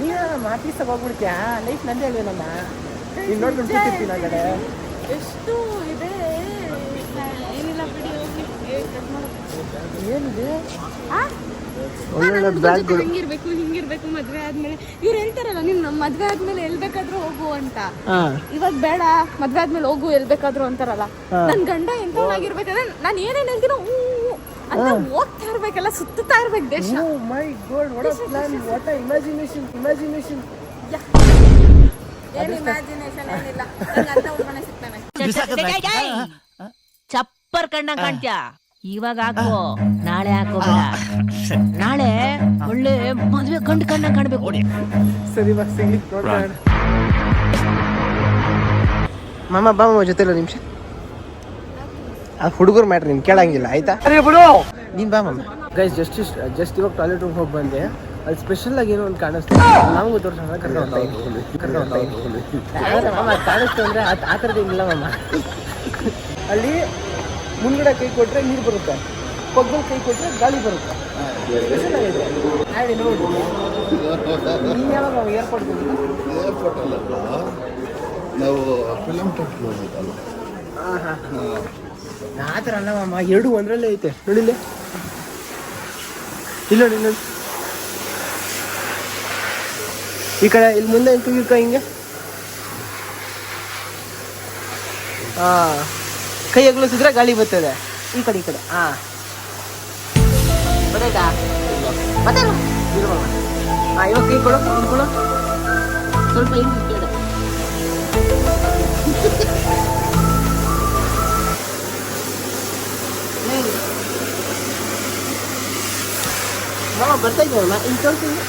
ನೀನು ಮಾತೀಸ ಹೋಗ್ಬಿಡ್ತೀಯಾ? ಲೈಫ್ ನಂದೇ ಅಲ್ವೇನಮ್ಮ ನೀನು ನೋಡ್ಕೊಂಡು ಕೂತಿರ್ತೀನಿ ಆ ಕಡೆ ಎಷ್ಟು ಇದೆ. ಏನಿದೆ? ಒಳ್ಳೊಳ್ಳೆ ಬ್ಯಾಗ್ಗಳು ಹಿಂಗಿರ್ಬೇಕು ಹಿಂಗಿರ್ಬೇಕು ಮದ್ವೆ ಆದ್ಮೇಲೆ ಇವ್ರು ಹೇಳ್ತಾರಲ್ಲ ನೀನ್ ಮದ್ವೆ ಆದ್ಮೇಲೆ ಎಲ್ ಬೇಕಾದ್ರೂ ಹೋಗು ಅಂತ. ಹಾಂ. ಇವಾಗ ಬೇಡ ಮದ್ವೆ ಆದ್ಮೇಲೆ ಹೋಗು ಎಲ್ ಬೇಕಾದ್ರೂ ಅಂತಾರಲ್ಲ ನನ್ ಗಂಡ ಎಂತವನಾಗಿರ್ಬೇಕಂದ್ರೆ ನಾನು ಏನೇನ್ ಹೇಳ್ತೀನೋ ಹೋಗ್ತಾ ಇರ್ಬೇಕಲ್ಲ ಸುತ್ತಾ ಇರ್ಬೇಕು ದೇಶ. ಓ my god what a plan what a imagination imagination ಏನ್ ಇಮ್ಯಾಜಿನೇಷನ್ ಏನಿಲ್ಲ. ಅಂತ ಸಿಗ್ತಾನೆ. ಚಪ್ಪರ್ ಕಣ್ಣ ಕಾಣ್ತ್ಯ? ಇವಾಗ ಹಾಕೋ ನಾಳೆ ಹಾಕೋ ನಾಳೆ ಒಳ್ಳೆ ಮದುವೆ ಕಂಡು ಕಣ್ಣ ಕಾಣಬೇಕು. ಸರಿ ಬಾ ಮಾಮ ಬಾ ಮಾಮ ಜೊತೆ ನಿಮಿಷ. ಆ ಹುಡುಗರು ಮ್ಯಾಟ್ರ್ ನಿನ್ ಕೇಳಂಗಿಲ್ಲ ಆಯ್ತಾ? ಅರೆ ಬಿಡು. ನೀನ್ ಬಾ ಮಾಮ. ಗೈಸ್ ಜಸ್ಟ್ ಜಸ್ಟ್ ಇವಾಗ ಟಾಯ್ಲೆಟ್ ರೂಮ್ ಹೋಗಿ ಬಂದೆ. ಅಲ್ಲಿ ಸ್ಪೆಷಲ್ ಆಗಿ ಏನೋ ಒಂದು ಕಾಣಿಸ್ತು ನಮಗೂ ತೋರಿಸೋಣ ಕರ್ಕೊಂಡು ಕಾಣಿಸ್ತು ಅಂದ್ರೆ ಆ ಆ ಥರದ್ದು ಇಲ್ಲ ಮಾಮ. ಅಲ್ಲಿ ಮುಂದ್ಗಡೆ ಕೈ ಕೊಟ್ಟರೆ ನೀರು ಬರುತ್ತೆ. ಪಕ್ಕದಲ್ಲಿ ಕೈ ಕೊಟ್ಟರೆ ಗಾಳಿ ಬರುತ್ತೆ. ನೋಡಿ ನೀನ್ ಯಾವಾಗ ಏರ್ಪೋರ್ಟ್ ಅಲ್ಲಲ್ಲ ನಾವು ಫಿಲಮ್ ಹೋಗಿದ್ದಲ್ಲ. ಆ ಥರ ಅಲ್ಲ ಮಾಮ ಎರಡು ಒಂದರಲ್ಲೇ ಐತೆ. ನೋಡಿಲ್ಲ? ಇಲ್ಲ ನೋಡಿ ಇಲ್ಲ. ನೋಡಿ ಈ ಕಡೆ ಇಲ್ಲಿ ಮುಂದೆ ಇಂಟು ಇರ್ಕ ಹಿಂಗೆ. ಹಾ ಕೈ ಅಗಲಿಸಿದ್ರೆ ಗಾಳಿ ಬರ್ತದೆ. ಈ ಕಡೆ ಈ ಕಡೆ. ಹಾ ಗೊತ್ತಾಯ್ತಾ ಮತ್ತೆ ಇರು ಮಾಮ. ಹಾ ಇವಾಗ ಕೈ ಕೊಡು ಹಿಂಗ್ ಕೊಡು. ಸ್ವಲ್ಪ ಹಿಂಗೆ ಈ ಕಡೆ ಮಾಮ ಬರ್ತಾ ಇದ್ದೀವಲ್ಲ ಇನ್ನು ತೋರಿಸ್ತೀನಿ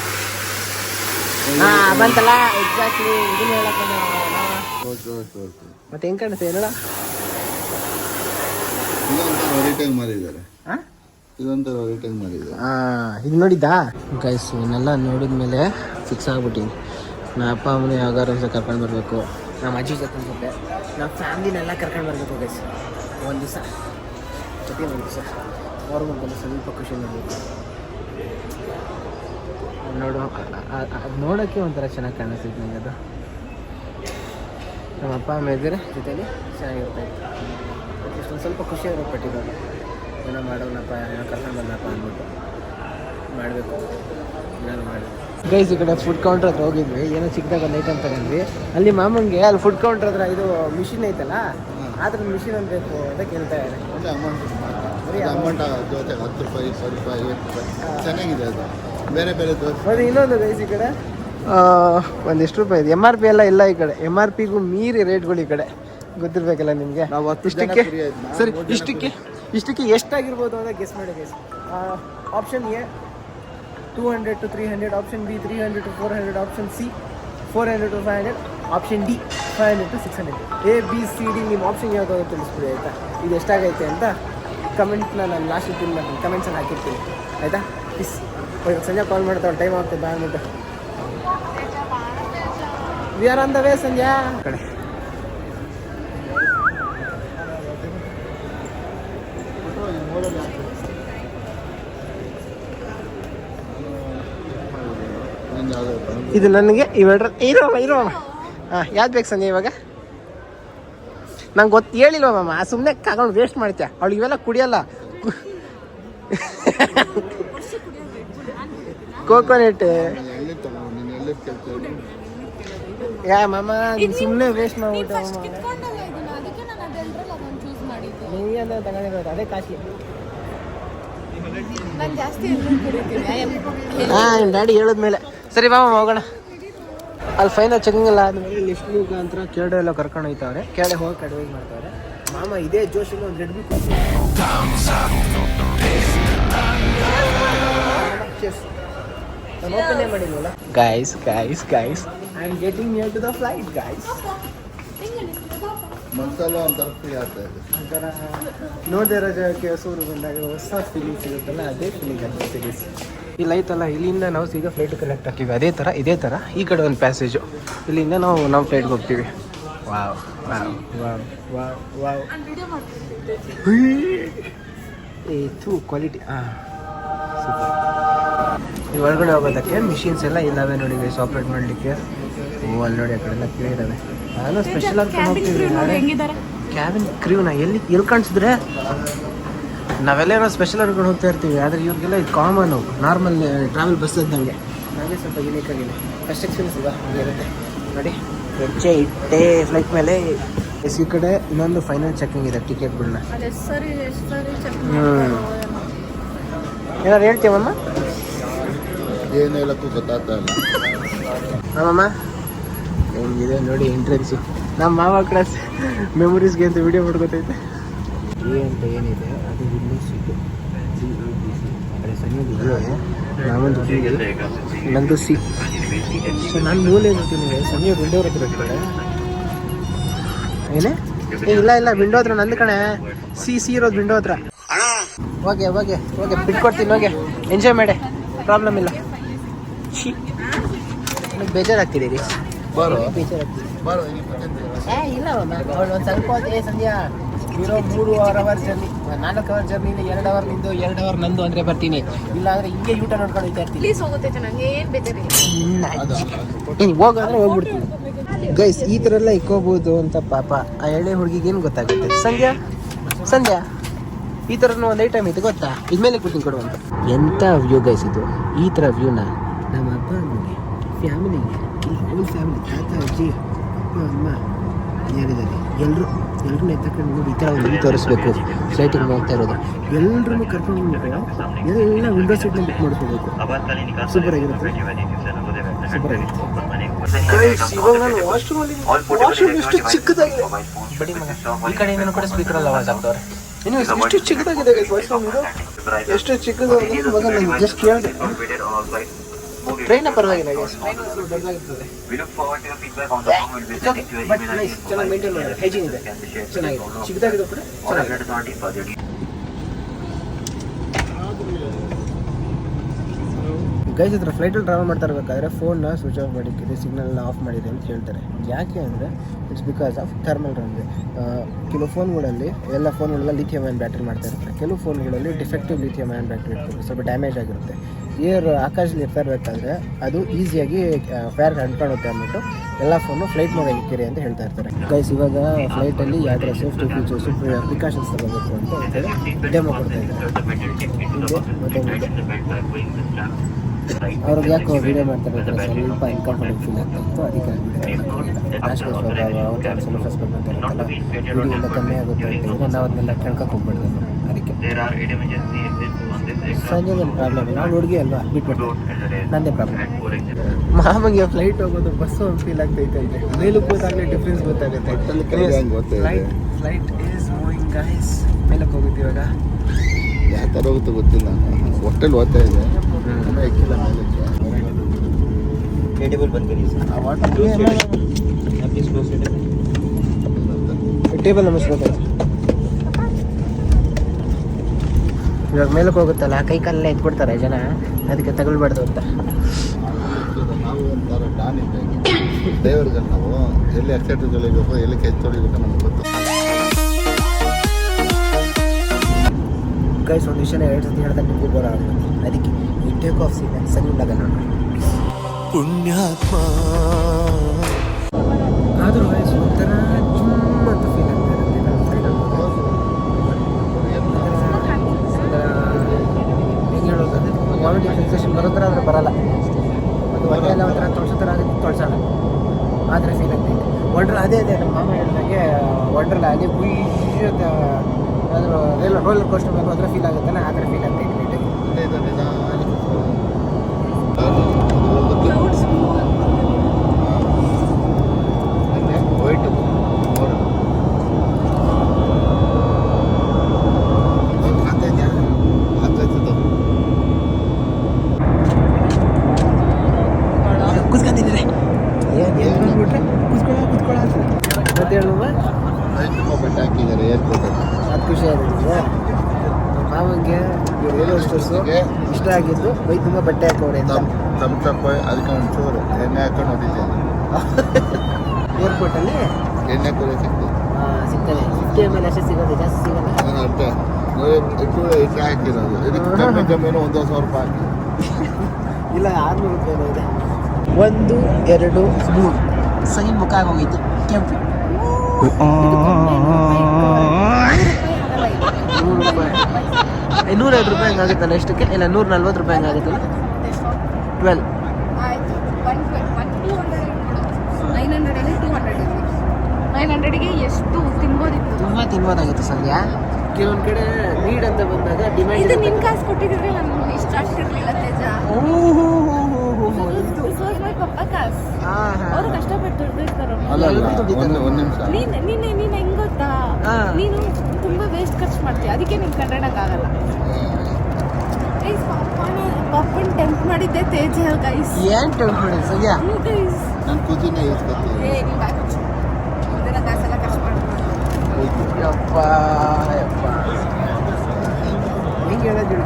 ಹಾ ಬಂತಲ್ಲ? ಎಕ್ಸಾಕ್ಟ್ಲಿ ಇದನ್ನ ಹೇಳಕ್ ಬಂದೆ ಮಾಮ. ಓಕೆ ಓಕೆ ಓಕೆ ಮತ್ತೆ ಹೆಂಗ್ ಕಾಣುತ್ತೆ ಹೇಳ ಇದೊಂಥರ ಹೊರಿಟಂಗ್ ಮಾಡಿದ್ದಾರೆ. ಹಾ? ಇದೊಂಥರ ಹೊರಿಟಂಗ್ ಮಾಡಿದ್ದಾರೆ. ಹಾ ಇದು ನೋಡಿದ್ದಾ? ಗೈಸ್ ಇವನ್ನೆಲ್ಲ ನೋಡಿದ್ಮೇಲೆ ಫಿಕ್ಸ್ ಆಗ್ಬಿಟ್ಟಿನಿ. ನಮ್ಮ ಅಪ್ಪ ಅಮ್ಮನ ಯಾವ್ದಾರು ಒಂದ್ಸಲ ಕರ್ಕೊಂಡು ಬರಬೇಕು. ನಮ್ಮ ಅಜ್ಜಿ ಜೊತೆ ಅನ್ಸುತ್ತೆ. ನಮ್ಮ ಫ್ಯಾಮ್ಲಿನೆಲ್ಲ ಕರ್ಕೊಂಡು ಬರಬೇಕು ಗೈಸ್ ಒಂದು ದಿವಸ. ಜೊತೆ ಒಂದು ದಿವಸ. ಅವ್ರಿಗೂ ಒಂದು ಸ್ವಲ್ಪ ಖುಷಿ ಮಾಡಬೇಕು. ನೋಡು ಅದು ನೋಡೋಕ್ಕೆ ಒಂಥರ ಚೆನ್ನಾಗಿ ಕಾಣಿಸ್ತೈತೆ ನನಗೆ ಅದು ನಮ್ಮ ಅಪ್ಪ ಅಮ್ಮ ಇದ್ದರೆ ಜೊತೇಲಿ ಚೆನ್ನಾಗಿರ್ತಾ ಇತ್ತು. ಅಟ್ಲೀಸ್ಟ್ ಒಂದು ಸ್ವಲ್ಪ ಖುಷಿಯಾಗಿ ಪಟ್ಟಿರೋದು ಏನೋ ಮಾಡೋಣಪ್ಪ ಏನೋ ಕರ್ಕೊಂಡು ಬಂದಪ್ಪ ಅಂದ್ಬಿಟ್ಟು ಮಾಡಬೇಕು. ಏನಾದ್ರು ಮಾಡಿ ಗೈಸ್ ಈ ಕಡೆ ಫುಡ್ ಕೌಂಟ್ರ್ ಹತ್ರ ಹೋಗಿದ್ವಿ. ಏನೋ ಚಿಕ್ಕದಾಗ ಒಂದು ಐಟಮ್ ತಗೊಂಡ್ವಿ. ಅಲ್ಲಿ ಮಾಮಂಗೆ ಅಲ್ಲಿ ಫುಡ್ ಕೌಂಟರ್ ಹತ್ರ ಇದು ಮಿಷಿನ್ ಐತಲ್ಲ ಆದ್ರೆ ಮಿಷಿನ್ ಅಂತ ಬೇಕು ಅಂತ ಕೇಳ್ತಾ ಇದ್ದಾರೆ. ಒಳ್ಳೆ ಅಮೌಂಟ್ ಅಮೌಂಟ್ ಜೊತೆ ಹತ್ತು ರೂಪಾಯಿ ಇಪ್ಪತ್ತು ರೂಪಾಯಿ ಐವತ್ತು ರೂಪಾಯಿ. ಚೆನ್ನಾಗಿದೆ ಅದು. ಬೇರೆ ಬೇರೆ ದೋಸೆ. ಮತ್ತೆ ಇನ್ನೊಂದು ಗೈಸ್ ಈ ಕಡೆ? ಒಂದಿಷ್ಟು ರೂಪಾಯಿ ಇದೆ. ಎಂ ಆರ್ ಪಿ ಎಲ್ಲ ಇಲ್ಲ ಈ ಕಡೆ. ಎಂ ಆರ್ ಪಿಗೂ ಮೀರಿ ರೇಟ್ಗಳು ಈ ಕಡೆ. ಗೊತ್ತಿರ್ಬೇಕಲ್ಲ ನಿಮಗೆ? ನಾವು ಹತ್ತು ಇಷ್ಟಕ್ಕೆ ಸರಿ ಇಷ್ಟಕ್ಕೆ ಇಷ್ಟಕ್ಕೆ ಎಷ್ಟಾಗಿರ್ಬೋದು ಅಂತ ಗೆಸ್ ಮಾಡಿ guys option A two hundred to three hundred option B three hundred to four hundred option C four hundred to five hundred option D five hundred to six hundred A B C D ನಿಮ್ಮ option ಯಾವುದಾದ್ರು ತಿಳಿಸ್ಬಿಡಿ ಆಯಿತಾ? ಇದು ಎಷ್ಟಾಗೈತೆ ಅಂತ ಕಮೆಂಟ್ನ ನಾನು last pin ಮಾಡ್ತೀನಿ. ಕಮೆಂಟ್ಸನ್ನು ಹಾಕಿರ್ತೀನಿ ಆಯಿತಾ? ಇಸ್ ಇವಾಗ ಸಂಜೆ ಕಾಲ್ ಮಾಡ್ತಾವೆ ಟೈಮ್ ಆಗ್ತದೆ ಅಂದ್ಬಿಟ್ಟು we are on the way ಸಂಜೆ ಕಡೆ ಇದು ನನಗೆ ಇವೆರಡ್ರ ಇರೋ ಇರೋ ಹಾಂ ಯಾವ್ದು ಬೇಕು ಸಂಜೆ ಇವಾಗ? ನಂಗೆ ಗೊತ್ತು ಹೇಳಿಲ್ವ ಮಾಮ? ಸುಮ್ಮನೆ ಕಾಗೊಂಡು ವೇಸ್ಟ್ ಮಾಡ್ತೀಯ? ಅವಳು ಇವೆಲ್ಲ ಕುಡಿಯಲ್ಲ. ಕೋಕೋನೆಟ್ ಯಾ ಮಾಮ ಸುಮ್ಮನೆ ವೇಸ್ಟ್ ಮಾಡ್ಬಿಟ್ಟು ತಗೊಂಡಿರೋದು ಅದೇ ಕಾಸ್ಟ್ಲಿ. ನಾನು ಜಾಸ್ತಿ ಹಾಂ ಡ್ಯಾಡಿ ಹೇಳಿದ್ಮೇಲೆ ಸರಿ ಬಾಮ ಹೋಗೋಣ. ಅಲ್ಲಿ ಫೈನಲ್ ಚೆಕಿಂಗ್ ಎಲ್ಲ ಆದ್ಮೇಲೆ ಲಿಫ್ಟ್ ಮುಖಾಂತರ ಕೇರಳ ಎಲ್ಲ ಕರ್ಕೊಂಡು ಹೋಗ್ತಾವ್ರೆ ಕೇಳಿ ಹೋಗಿ ಕಡೆ ಹೋಗಿ ಮಾಡ್ತಾವ್ರೆ. ಮಾಮ ಇದೇ ಜೋಶಲ್ಲಿ ಒಂದು ರೆಡ್ ಬಿ ನಾನು guys guys guys guys guys I am getting near to the flight guys masala ಒಂಥರ ಆಗ್ತಾ ಇದೆ. ಒಂಥರ ನೋಡದೆ ಇರೋ ಜಾಗಕ್ಕೆ ಸೂರು ಬಂದಾಗ ಹೊಸ ಫೀಲಿಂಗ್ ಸಿಗುತ್ತಲ್ಲ, ಅದೇ ಫೀಲಿಂಗ್ ಅಂತ ಗೈಸ್ ಇಲ್ಲಿ ಐತಲ್ಲ ಇಲ್ಲಿಂದ ನಾವು ಸೀದಾ ಫ್ಲೈಟ್ ಕನೆಕ್ಟ್ ಆಗ್ತೀವಿ ಅದೇ ಥರ ಇದೇ ಥರ ಈ ಕಡೆ ಒಂದು ಪ್ಯಾಸೇಜು ಇಲ್ಲಿಂದ ನಾವು ನಾವು ಫ್ಲೈಟ್ಗೆ ಹೋಗ್ತೀವಿ. Wow wow wow wow wow. ಏ, ಥೂ ಕ್ವಾಲಿಟಿ ಹಾಂ ಸೂಪರ್ ಈ ಒಳಗಡೆ ಹೋಗೋದಕ್ಕೆ ಮಿಷಿನ್ಸ್ ಎಲ್ಲ ಇಲ್ಲವೇ ನೋಡಿ ಸಾಪ್ರೇಟ್ ಮಾಡಲಿಕ್ಕೆ. ಓ ಅಲ್ಲಿ ನೋಡಿ ಆ ಕಡೆ ಎಲ್ಲ ಕ್ಯೂ ಇದ್ದಾವೆ ನಾನು ಸ್ಪೆಷಲ್ ಅಂತ ಕ್ಯಾಬಿನ್ ಕ್ರೀವ್ನ ಎಲ್ಲಿ ಎಲ್ಲಿ ಕಾಣಿಸಿದ್ರೆ? ನಾವೆಲ್ಲ ಏನೋ ಸ್ಪೆಷಲ್ ಅನ್ಕೊಂಡು ಹೋಗ್ತಾ ಇರ್ತೀವಿ ಆದರೆ ಇವ್ರಿಗೆಲ್ಲ ಇದು ಕಾಮನು ನಾರ್ಮಲ್ ಟ್ರಾವೆಲ್ ಬಸ್ ಇದ್ದಂಗೆ ನನಗೆ ಸ್ವಲ್ಪ ಯುನೀಕ್ ಆಗಿದೆ. ಫಸ್ಟ್ ಎಕ್ಸ್ಪೀರಿಯನ್ಸ್ ಅಲ್ವಾ? ಹಂಗೆ ಇರುತ್ತೆ. ನೋಡಿ. ಹೆಜ್ಜೆ ಇಟ್ಟೆ ಫ್ಲೈಟ್ ಮೇಲೆ. ಎಸ್ ಈ ಕಡೆ ಇನ್ನೊಂದು ಫೈನಲ್ ಚೆಕಿಂಗ್ ಇದೆ ಟಿಕೆಟ್ಗಳನ್ನ ಅದೇ ಸರಿ ಸರಿ ಚೆಕ್ ಹ್ಮ್. ಏನಾರು ಹೇಳ್ತೀವಮ್ಮ ಏನು ಹೇಳಕ್ಕೂ ಗೊತ್ತಾಗ್ತಾ ಇಲ್ಲ. ನಮ್ಮಮ್ಮ ಹೆಂಗಿದೆ ನೋಡಿ ಎಂಟ್ರೆನ್ಸು ನಮ್ಮ ಮಾವ ಕ್ಲಾಸ್ ಮೆಮೊರೀಸ್ಗೆ ಅಂತ ವಿಡಿಯೋ ಮಾಡ್ಕೊತೈತೆ. ಎ ಅಂತ ಏನಿದೆ ಅದು ಇಲ್ಲಿ seat C A B C ಅದೇ ಸರಿಯಾಗಿ ಇದೆ. ನಾವೊಂದು ನಂದು ಸಿ. ಸೊ ನಾನು ಮೂಲೆ ಗೊತ್ತೀನಿ ಸನಿಯ ವಿಂಡೋ ಹತ್ರ ಕಡೆ ಏನೇ? ಏ ಇಲ್ಲ ಇಲ್ಲ ವಿಂಡೋ ಹತ್ರ ನಂದು ಕಣೆ. ಸಿ ಸಿ ಇರೋದು ವಿಂಡೋ ಹತ್ರ. ಓಕೆ ಓಕೆ ಓಕೆ ಬಿಟ್ಕೊಡ್ತೀನಿ ಓಕೆ ಎಂಜಾಯ್ ಮಾಡಿ. ಪ್ರಾಬ್ಲಮ್ ಇಲ್ಲ. ಬೇಜಾರಾಗ್ತಿದ್ದೀರಿ ನನಗೆ ಬಾರೋ ಬಾರೋ ಇಲ್ಲಿ. ಏ ಇಲ್ಲ ಅವಳು ಒಂದು ಸ್ವಲ್ಪ ಹೊತ್ತು, ಏ ಸಂಧ್ಯಾ ಇರೋ ಮೂರು ಅವರ್ ಜರ್ನಿ. ನಾಲ್ಕು ಅವರ್ ಜರ್ನಿ ಎರಡು ಅವರ್ ನಿಂದು ಎರಡು ಅವರ್ ನಂದು ಅಂದ್ರೆ ಬರ್ತೀನಿ. ಇಲ್ಲ ಅಂದ್ರೆ ಹಿಂಗೆ ಯೂಟ ನೋಡ್ಕೊಂಡು ಹೋಗ್ತಾ ಇರ್ತೀನಿ. ಪ್ಲೀಸ್ ಹೋಗುತ್ತೆ ನನಗೆ ಏನು ಬೇಜಾರಿಲ್ಲ ಹೋಗಂದ್ರೆ ಹೋಗ್ಬಿಡ್ತೀನಿ. ಗೈಸ್ ಈ ಥರ ಎಲ್ಲ ಇಕ್ಕೋಬಹುದು ಅಂತ ಪಾಪ ಆ ಎಳೆ ಹುಡುಗಿಗೆ ಏನು ಗೊತ್ತಾಗುತ್ತೆ? ಸಂಧ್ಯಾ? ಸಂಧ್ಯಾ? ಈ ಥರನೂ ಒಂದು ಐಟಮ್ ಇದೆ ಗೊತ್ತಾ? ಇದ್ಮೇಲೆ ಕೂತೀನಿ ಕೊಡುವಂತ ಎಂಥ ವ್ಯೂ ಗೈಸ್ ಇದು? ಈ ಥರ ವ್ಯೂನ ನಮ್ಮ ಅಪ್ಪ ಅಮ್ಮಗೆ ಫ್ಯಾಮಿಲಿಗೆ ಹೋಲ್ ಫ್ಯಾಮಿಲಿ ತಾತ ಅಜ್ಜಿ ಅಪ್ಪ ಅಮ್ಮ ಎಲ್ಲರೂ ಎಲ್ಲರೂ ಎತ್ತಕೊಂಡು ನೋಡಿ ಈ ಥರ ಒಂದು ತೋರಿಸ್ಬೇಕು. ಫ್ಲೈಟಿಗೆ ಹೋಗ್ತಾ ಇರೋದು. ಎಲ್ಲರೂ ಕರ್ಕೊಂಡು ಎಲ್ಲ ವಿಂಡೋ ಸೀಟ್ನ ಬುಕ್ ಮಾಡ್ಕೋಬೇಕು. ಸೂಪರ್ ಆಗಿರುತ್ತೆ. ಸೂಪರ್ ಆಗಿರುತ್ತೆ. ವಾಶ್ರೂಮ್ ಎಷ್ಟು ಚಿಕ್ಕದಾಗಿದೆ. ಬಡಿ ಮಗ ಈ ಕಡೆಯಿಂದ ಕೂಡ ಸ್ಪೀಕರ್ ಅಲ್ಲಿ ಆವಾಜ್ ಆಗ್ತವ್ರೆ ಇನ್ನು ಎಷ್ಟು ಚಿಕ್ಕದಾಗಿದೆ ವಾಶ್ರೂಮ್ ಇದು? ಎಷ್ಟು ಚಿಕ್ಕದಾಗಿದೆ ಇವಾಗ ನಾನು ಜಸ್ಟ್ ಕೇಳಿದೆ. ಟ್ರೈನ ಪರವಾಗಿಲ್ಲ ದೊಡ್ಡದಾಗಿರ್ತದೆ. ಚೆನ್ನಾಗಿ ಮೇಂಟೈನ್ ಮಾಡಿದ್ದಾರೆ ಹೈಜೀನ್ ಇದೆ. ಚೆನ್ನಾಗಿದೆ. ಚಿಕ್ಕದಾಗಿದೆ ಕೂಡ ಚೆನ್ನಾಗಿದೆ. ಗೈಸ್ ಹತ್ರ ಫ್ಲೈಟಲ್ಲಿ ಟ್ರಾವೆಲ್ ಮಾಡ್ತಾ ಇರಬೇಕಾದ್ರೆ ಫೋನ್ನ ಸ್ವಿಚ್ ಆಫ್ ಮಾಡಿಕ್ಕಿದೆ ಸಿಗ್ನಲ್ ಆಫ್ ಮಾಡಿದೆ ಅಂತ ಹೇಳ್ತಾರೆ. ಯಾಕೆ ಅಂದರೆ it's because of thermal runway ಕೆಲವು ಫೋನ್ಗಳಲ್ಲಿ ಎಲ್ಲ ಫೋನ್ಗಳೆಲ್ಲ ಲಿಥಿಯಮ್ ಆಯನ್ ಬ್ಯಾಟ್ರಿ ಮಾಡ್ತಾ ಇರ್ತಾರೆ. ಕೆಲವು ಫೋನ್ಗಳಲ್ಲಿ ಡಿಫೆಕ್ಟಿವ್ ಲಿಥಿಯಮ್ ಆಯನ್ ಬ್ಯಾಟ್ರಿ ಇರ್ತದೆ, ಸ್ವಲ್ಪ ಡ್ಯಾಮೇಜ್ ಆಗಿರುತ್ತೆ. ಏರ್ ಆಕಾಶದಲ್ಲಿ ಇರ್ತಾ ಇರಬೇಕಾದ್ರೆ ಅದು ಈಸಿಯಾಗಿ ಫೇರ್ ಅಂಟ್ಕೊಳ್ಳುತ್ತೆ ಅಂದ್ಬಿಟ್ಟು, ಎಲ್ಲ ಫೋನು ಫ್ಲೈಟ್ ಮೋಡ್ ಇಕ್ಕಿರಿ ಅಂತ ಹೇಳ್ತಾ ಇರ್ತಾರೆ. ಗೈಸ್ ಇವಾಗ ಫ್ಲೈಟಲ್ಲಿ ಯಾವ ಥರ ಸೇಫ್ಟಿ ಫೀಚರ್ಸು ಪ್ರಿಕಾಷನ್ಸ್ ತಗೋಬೇಕು ಅಂತ ಹೇಳ್ತಾರೆ ಡೆಮೋ ಕೊಡ್ತಾ ಇದ್ದಾರೆ. ಅವ್ರಿಗೆ ಯಾಕೋ ವೀಡಿಯೋ ಮಾಡ್ತಾರೆ ಸ್ವಲ್ಪ ಅನ್ಕಂಫರ್ಟಬಲ್ ಫೀಲ್ ಆಗ್ತಾ ಇತ್ತು. ಅದಕ್ಕೆ ಇರುತ್ತಲ್ಲ ವಿಡಿಯೋ ಎಲ್ಲ ಕಮ್ಮಿ ಆಗುತ್ತೆ ಅಂತ ಹೇಳಿದ್ರೆ ನಾವು ಅದನ್ನೆಲ್ಲ ಕೇಳ್ಕೊಕ್ ಹೋಗ್ಬಾರ್ದು ಅದಕ್ಕೆ. ಸಂಜೆ ಏನು ಪ್ರಾಬ್ಲಮ್ ಇಲ್ಲ. ಅವ್ಳು ಹುಡುಗಿ ಅಲ್ವಾ? ಬಿಟ್ಬಿಟ್ಟು ನನ್ನದೇ ಪ್ರಾಬ್ಲಮ್ ಮಾಮಂಗೆ ಫ್ಲೈಟ್ ಹೋಗೋದು ಬಸ್ಸು ಒಂದು ಫೀಲ್ ಆಗ್ತೈತೆ ಇದೆ ಮೇಲೂ ಕೂತಾಗಲೇ ಡಿಫ್ರೆನ್ಸ್ ಗೊತ್ತಾಗುತ್ತೆ. Flight flight is moving guys ಮೇಲಕ್ಕೆ ಹೋಗುತ್ತೆ ಇವಾಗ. ಯಾವ ಥರ ಹೋಗುತ್ತೆ ಗೊತ್ತಿಲ್ಲ. ಹೋಟೆಲ್ ಓದ್ತಾ ಇದೆ. ಇನ್ನೂ ಎಕ್ಕಿಲ್ಲ ಮೇಲಕ್ಕೆ ಟೇಬಲ್ ನಮಿಸ್ಬೇಕಾಯ್ತು ಇವಾಗ ಮೇಲಕ್ಕೆ ಹೋಗುತ್ತಲ್ಲ ಕೈ ಕಾಲೆಲ್ಲ ಎತ್ಬಿಡ್ತಾರೆ ಜನ ಅದಕ್ಕೆ ತಗೊಳ್ಬಾರ್ದು ಅಂತ ನಾವು ಒಂಥರ ಡ್ರೈವರ್ಗಳು ನಾವು ಎಲ್ಲಿ ಎಕ್ಸೈಟ್ ಎಲ್ಲಿ ಕೆಚ್ಚ ನಮ್ಗೆ ಗೊತ್ತು ಗೈಸ್ ಒಂದು ವಿಷಯನ ಎರಡು ಸತಿ ಹೇಳ್ದಾಗ ನಿಮಗೂ ಬೋರ್ ಆಗ್ಬೋದು ಅದಕ್ಕೆ ಈ ಟೇಕ್ ಆಫ್ ಸೀನ್ ಸರಿ ಉಂಟಾಗಲ್ಲ ನೋಡಿ ಪುಣ್ಯಾತ್ಮ ಆದರೂ ಗೈಸ್ ಒಂಥರ ಜುಮ್ ಅಂತ ಫೀಲ್ ಆಗ್ತಾ ಇರುತ್ತೆ ನಾನು ಫ್ಲೈಟಲ್ಲಿ ಒಂಥರ ಹೆಂಗೆ ಹೇಳೋದಂದ್ರೆ ವಾಮಿಟಿಂಗ್ ಸೆನ್ಸೇಷನ್ ಬರೋ ಥರ ಆದರೆ ಬರಲ್ಲ ಅದು ಹೊಟ್ಟೆ ಎಲ್ಲ ಒಂಥರ ತೊಳ್ಸೋ ಥರ ಆಗುತ್ತೆ ತೊಳ್ಸೋಣ ಆ ಥರ ಫೀಲ್ ಆಗ್ತೈತೆ ವಂಡ್ರ್ ಅದೇ ಅದೇ ನಮ್ಮ ಮಾಮ ಹೇಳಿದಾಗೆ ವಂಡ್ರಲ್ಲ ಅದೇ ಬುಯ್ ಅಂತ ಅದ್ರ ಎಲ್ಲ ರೋಲರ್ ಕೋಸ್ಟರ್ ಬೇಕು ಅದರ ಫೀಲ್ ಆಗುತ್ತಲ್ಲ ಆ ಥರ ಫೀಲ್ ಆಗ್ತೈತೆ ನೀಟಾಗಿ ವೈಟ್ ಕುತ್ಕೊಂಡಿದ್ರೆ ಕುತ್ಕೊಳ್ಳೋ ಕುತ್ಕೊಳ್ಳೋ ಅಂತ. ಮತ್ತೆ ಹೇಳುವ ತುಂಬ ಬೆಟ್ಟ ಹಾಕಿದ್ದಾರೆ ಏರ್ಪೋರ್ಟ್ ಅದು ಖುಷಿ ಆಗಿದೆ ಮಾವಂಗೆ ಇಷ್ಟ ಆಗಿದ್ದು ಬೈ ತುಂಬ ಬಟ್ಟೆ ಹಾಕೋರೆ ಅಂತ. ತಮ್ ತಮ್ ತಪ್ಪ ಅದಕ್ಕೆ ಒಂದು ಚೂರು. ಎಣ್ಣೆ ಹಾಕೊಂಡು ಹೊಡಿತೇನೆ ಏರ್ಪೋರ್ಟಲ್ಲಿ ಎಣ್ಣೆ ಕೂಡ ಸಿಗ್ತದೆ ಸಿಗ್ತದೆ. ಫಿಫ್ಟಿ ಎಂ ಎಲ್ ಅಷ್ಟೇ ಸಿಗೋದು ಜಾಸ್ತಿ ಎಣ್ಣೆ ಹಾಕಿರೋದು. ಇದಕ್ಕೆ ಕಮ್ಮಿ ಕಮ್ಮಿನೂ ಒಂದು ಸಾವಿರ ರೂಪಾಯಿ ಹಾಕಿ. ಇಲ್ಲ ಆರ್ನೂರು ರೂಪಾಯಿ ಇದೆ. ಒಂದು ಎರಡು ಮೂರು. ಸರಿ ಮುಖ ಆಗೋಗಿತ್ತು ಕೆಂಪು. ನೂರು ರೂಪಾಯಿ. ಹಂಗೆ ರೂಪಾಯಿ ಹಂಗಾಗುತ್ತಲ್ಲ ಎಷ್ಟಕ್ಕೆ? ಇಲ್ಲ ನೂರ ನಲ್ವತ್ತು ರೂಪಾಯಿ ಹಂಗಾಗುತ್ತಲ್ಲ ಟ್ವೆಲ್. ಆಯ್ತು one one two hundred nine ಹಂಡ್ರೆಡಲ್ಲಿ two hundred ಇದೆ ನೈನ್ ಹಂಡ್ರೆಡ್ಗೆ ಎಷ್ಟು ತಿನ್ಬೋದಿತ್ತು? ತುಂಬ ತಿನ್ಬೋದಾಗಿತ್ತು ಸಂಧ್ಯಾ. ಕೆಲವೊಂದು ಕಡೆ ನೀಡ್ ಅಂತ ಬಂದಾಗ ಇದು ಡಿಮ್ಯಾಂಡ್ ನಿನ್ ಕಾಸು ಕೊಟ್ಟಿದ್ರೆ ನಮ್ಗೆ ಇಷ್ಟ ಆಗ್ತಿರ್ಲಿಲ್ಲ ತೇಜ. ದಿಸ್ ವಾಸ್ ಮೈ ಕಾಸ್. ಅವರು ಕಷ್ಟಪಟ್ಟು ದುಡ್ದಿರ್ತಾರ ಅಲ್ಲ ಅಲ್ಲ. ಒಂದು ಒಂದು ನಿಮಿಷ. ನೀನ್ ನೀನ್ ನೀನ್ ಹೆಂಗ್ ಗೊತ್ತಾ ನೀನು ತುಂಬಾ ವೇಸ್ಟ್ ಖರ್ಚು ಮಾಡ್ತೀಯ. ಅದಕ್ಕೆ ನಿನ್ ಕನ್ನಡಕ್ಕಾಗಲ್ಲ ಗೈಸ್ ಪಪ್ಪನ ಪಾಪನ್ ಟೆಂಪ್ ಮಾಡಿದ್ದೆ ತೇಜ ಗೈಸ್ ಏನ್ ತಿಳ್ಕೊಳ್ಳಿ ಸಂಧ್ಯಾ ಗೈಸ್ ನಾನು ಕೂತಿನ ಇಸ್ಕೊತೀನಿ ಏ ನೀನ್ ಇದೆಲ್ಲ ಕಾಸೆಲ್ಲ ಖರ್ಚು ಮಾಡ್ಕೊಂಡು ಯಪ್ಪ ಯಪ್ಪ. ಹೆಂಗೆ ಹೇಳೋದು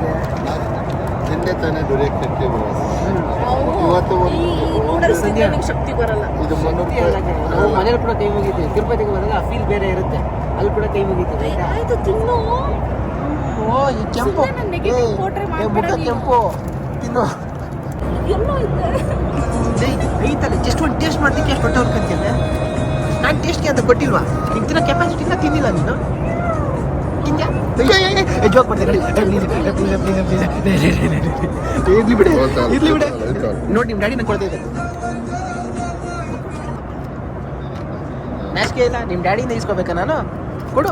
ತಿಂದೆ ತಾನೇ ದುಡಿಯಕ್ಕೆ ಶಕ್ತಿ ಬರೋದು. ಇವತ್ತು ಒಂದು ಶಕ್ತಿ ಬರಲ್ಲ. ಇದು ನಾವು ಮನೇಲಿ ಕೂಡ ಕೈ ಮುಗಿತೀವಿ. ತಿರುಪತಿಗೆ ಬಂದಾಗ ಆ ಫೀಲ್ ಬೇರೆ ಇರುತ್ತೆ. ಅಲ್ಲಿ ಕೂಡ ಕೈ ಮುಗಿತೀವಿ ಆಯ್ತಾ? ತಿನ್ನು. ಓ ಈ ಕೆಂಪು. ಮುಖ ಕೆಂಪು. ತಿನ್ನು. ಐತಲ್ಲ ಜಸ್ಟ್ ಒಂದು ಟೇಸ್ಟ್ ಮಾಡ್ಲಿಕ್ಕೆ ಎಷ್ಟು ಹೊಟ್ಟೆ ಹೊರ್ಕೊಂತೀನಿ ನಾನು ಟೇಸ್ಟ್ಗೆ ಅಂತ ಕೊಟ್ಟಿಲ್ವಾ? ನಿಂಗೆ ತಿನ್ನೋ ಕೆಪಾಸಿಟಿ ತಿನ್ನಿಲ್ಲ ತಿಂದಿಲ್ಲ ನೀನು? ಜೋಕ್ ಮಾಡ್ತೀನಿ ಇರ್ಲಿ ಬಿಡಿ ಇರ್ಲಿ ಬಿಡಿ ನೋಡಿ ನಿಮ್ಮ ಡ್ಯಾಡಿ ನಂಗೆ ಕೊಡ್ತಾ ಇದ್ದಾರೆ ನಾಚಿಕೆ ಇಲ್ಲ ನಿಮ್ಮ ಡ್ಯಾಡಿಯಿಂದ ಇಸ್ಕೋಬೇಕಾ ನಾನು ಕೊಡು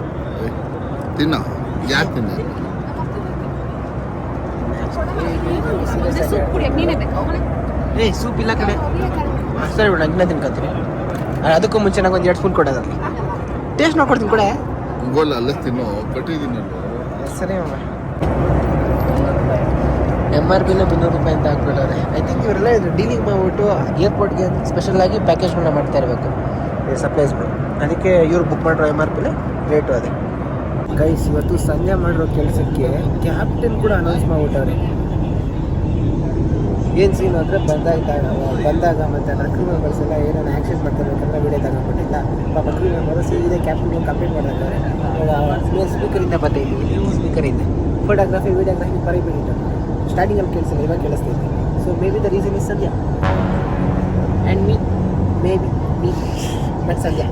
ತಿನ್ನ ಯಾಕೆ ತಿನ್ನ ಏ ಸೂಪ್ ಇಲ್ಲ ಕಡೆ ಸರಿ ಬಿಡ ನಾನು ತಿನ್ಕೊಂತೀನಿ. ಅದಕ್ಕೂ ಮುಂಚೆ ನಂಗೆ ಒಂದು ಎರಡು ಸ್ಪೂನ್ ಕೊಡೋದಲ್ಲ ಟೇಸ್ಟ್ ನೋಡ್ಕೊಡ್ತೀನಿ ಕೊಡೆ. ಗೋಲ್ ಅಲ್ಲಿಸ್ತೀನೋ ಕಟ್ಟಿದ್ದೀನಿ ಸರಿ ಎಂ ಆರ್ ಪಿನ ಮುನ್ನೂರು ರೂಪಾಯಿ ಅಂತ ಹಾಕ್ಬಿಟ್ಟವ್ರೆ ಐ ಥಿಂಕ್ ಇವರೆಲ್ಲ ಇದು ಡೀಲಿಂಗ್ ಮಾಡಿಬಿಟ್ಟು ಏರ್ಪೋರ್ಟ್ಗೆ ಸ್ಪೆಷಲ್ ಆಗಿ ಪ್ಯಾಕೇಜ್ಗಳನ್ನ ಮಾಡ್ತಾ ಇರಬೇಕು. ಸಪ್ಲೈಸ್ಗಳು ಅದಕ್ಕೆ ಇವ್ರು ಬುಕ್ ಮಾಡಿರೋ ಎಂ ಆರ್ ಪಿಲೇ ರೇಟು ಅದೇ. ಗೈಸ್ ಇವತ್ತು ಸಂಜೆ ಮಾಡಿರೋ ಕೆಲಸಕ್ಕೆ ಕ್ಯಾಪ್ಟನ್ ಕೂಡ ಅನೌನ್ಸ್ ಮಾಡಿಬಿಟ್ಟವ್ರೆ. ಏನು ಸೀನ್ ಅಂದರೆ ಬಂದಾಗ ಬಂದಾಗ ಮತ್ತು ಅದರ ಎಲ್ಲ ಏನೇನು ಆ್ಯಕ್ಷನ್ ಮಾಡ್ತಿರ್ಬೇಕಂತ ವಿಡಿಯೋ ತಗೊಂಡ್ಬಿಟ್ಟಿಲ್ಲ ಪಾಪ ಕ್ರೂ ಮೆಂಬರು ಸೀದೆ ಕ್ಯಾಪ್ಟನ್ ಕಂಪ್ಲೀಟ್ ಮಾಡಿದ್ದಾರೆ ಇವಾಗ ಸ್ಪೀಕರಿಂದ ಬರ್ತಾಯಿದ್ದೀವಿ ಸ್ಪೀಕರಿಂದ ಫೋಟೋಗ್ರಫಿ ವೀಡಿಯೋಗ್ರಫಿ ಬರೀಬಿಟ್ಟು ಸ್ಟಾರ್ಟಿಂಗಲ್ಲಿ ಕೇಳಿಸಿಲ್ಲ, ಇವಾಗ ಕೇಳಿಸ್ತೈತೆ so maybe the reason is ಸದ್ಯ. And me maybe me but ಸದ್ಯ.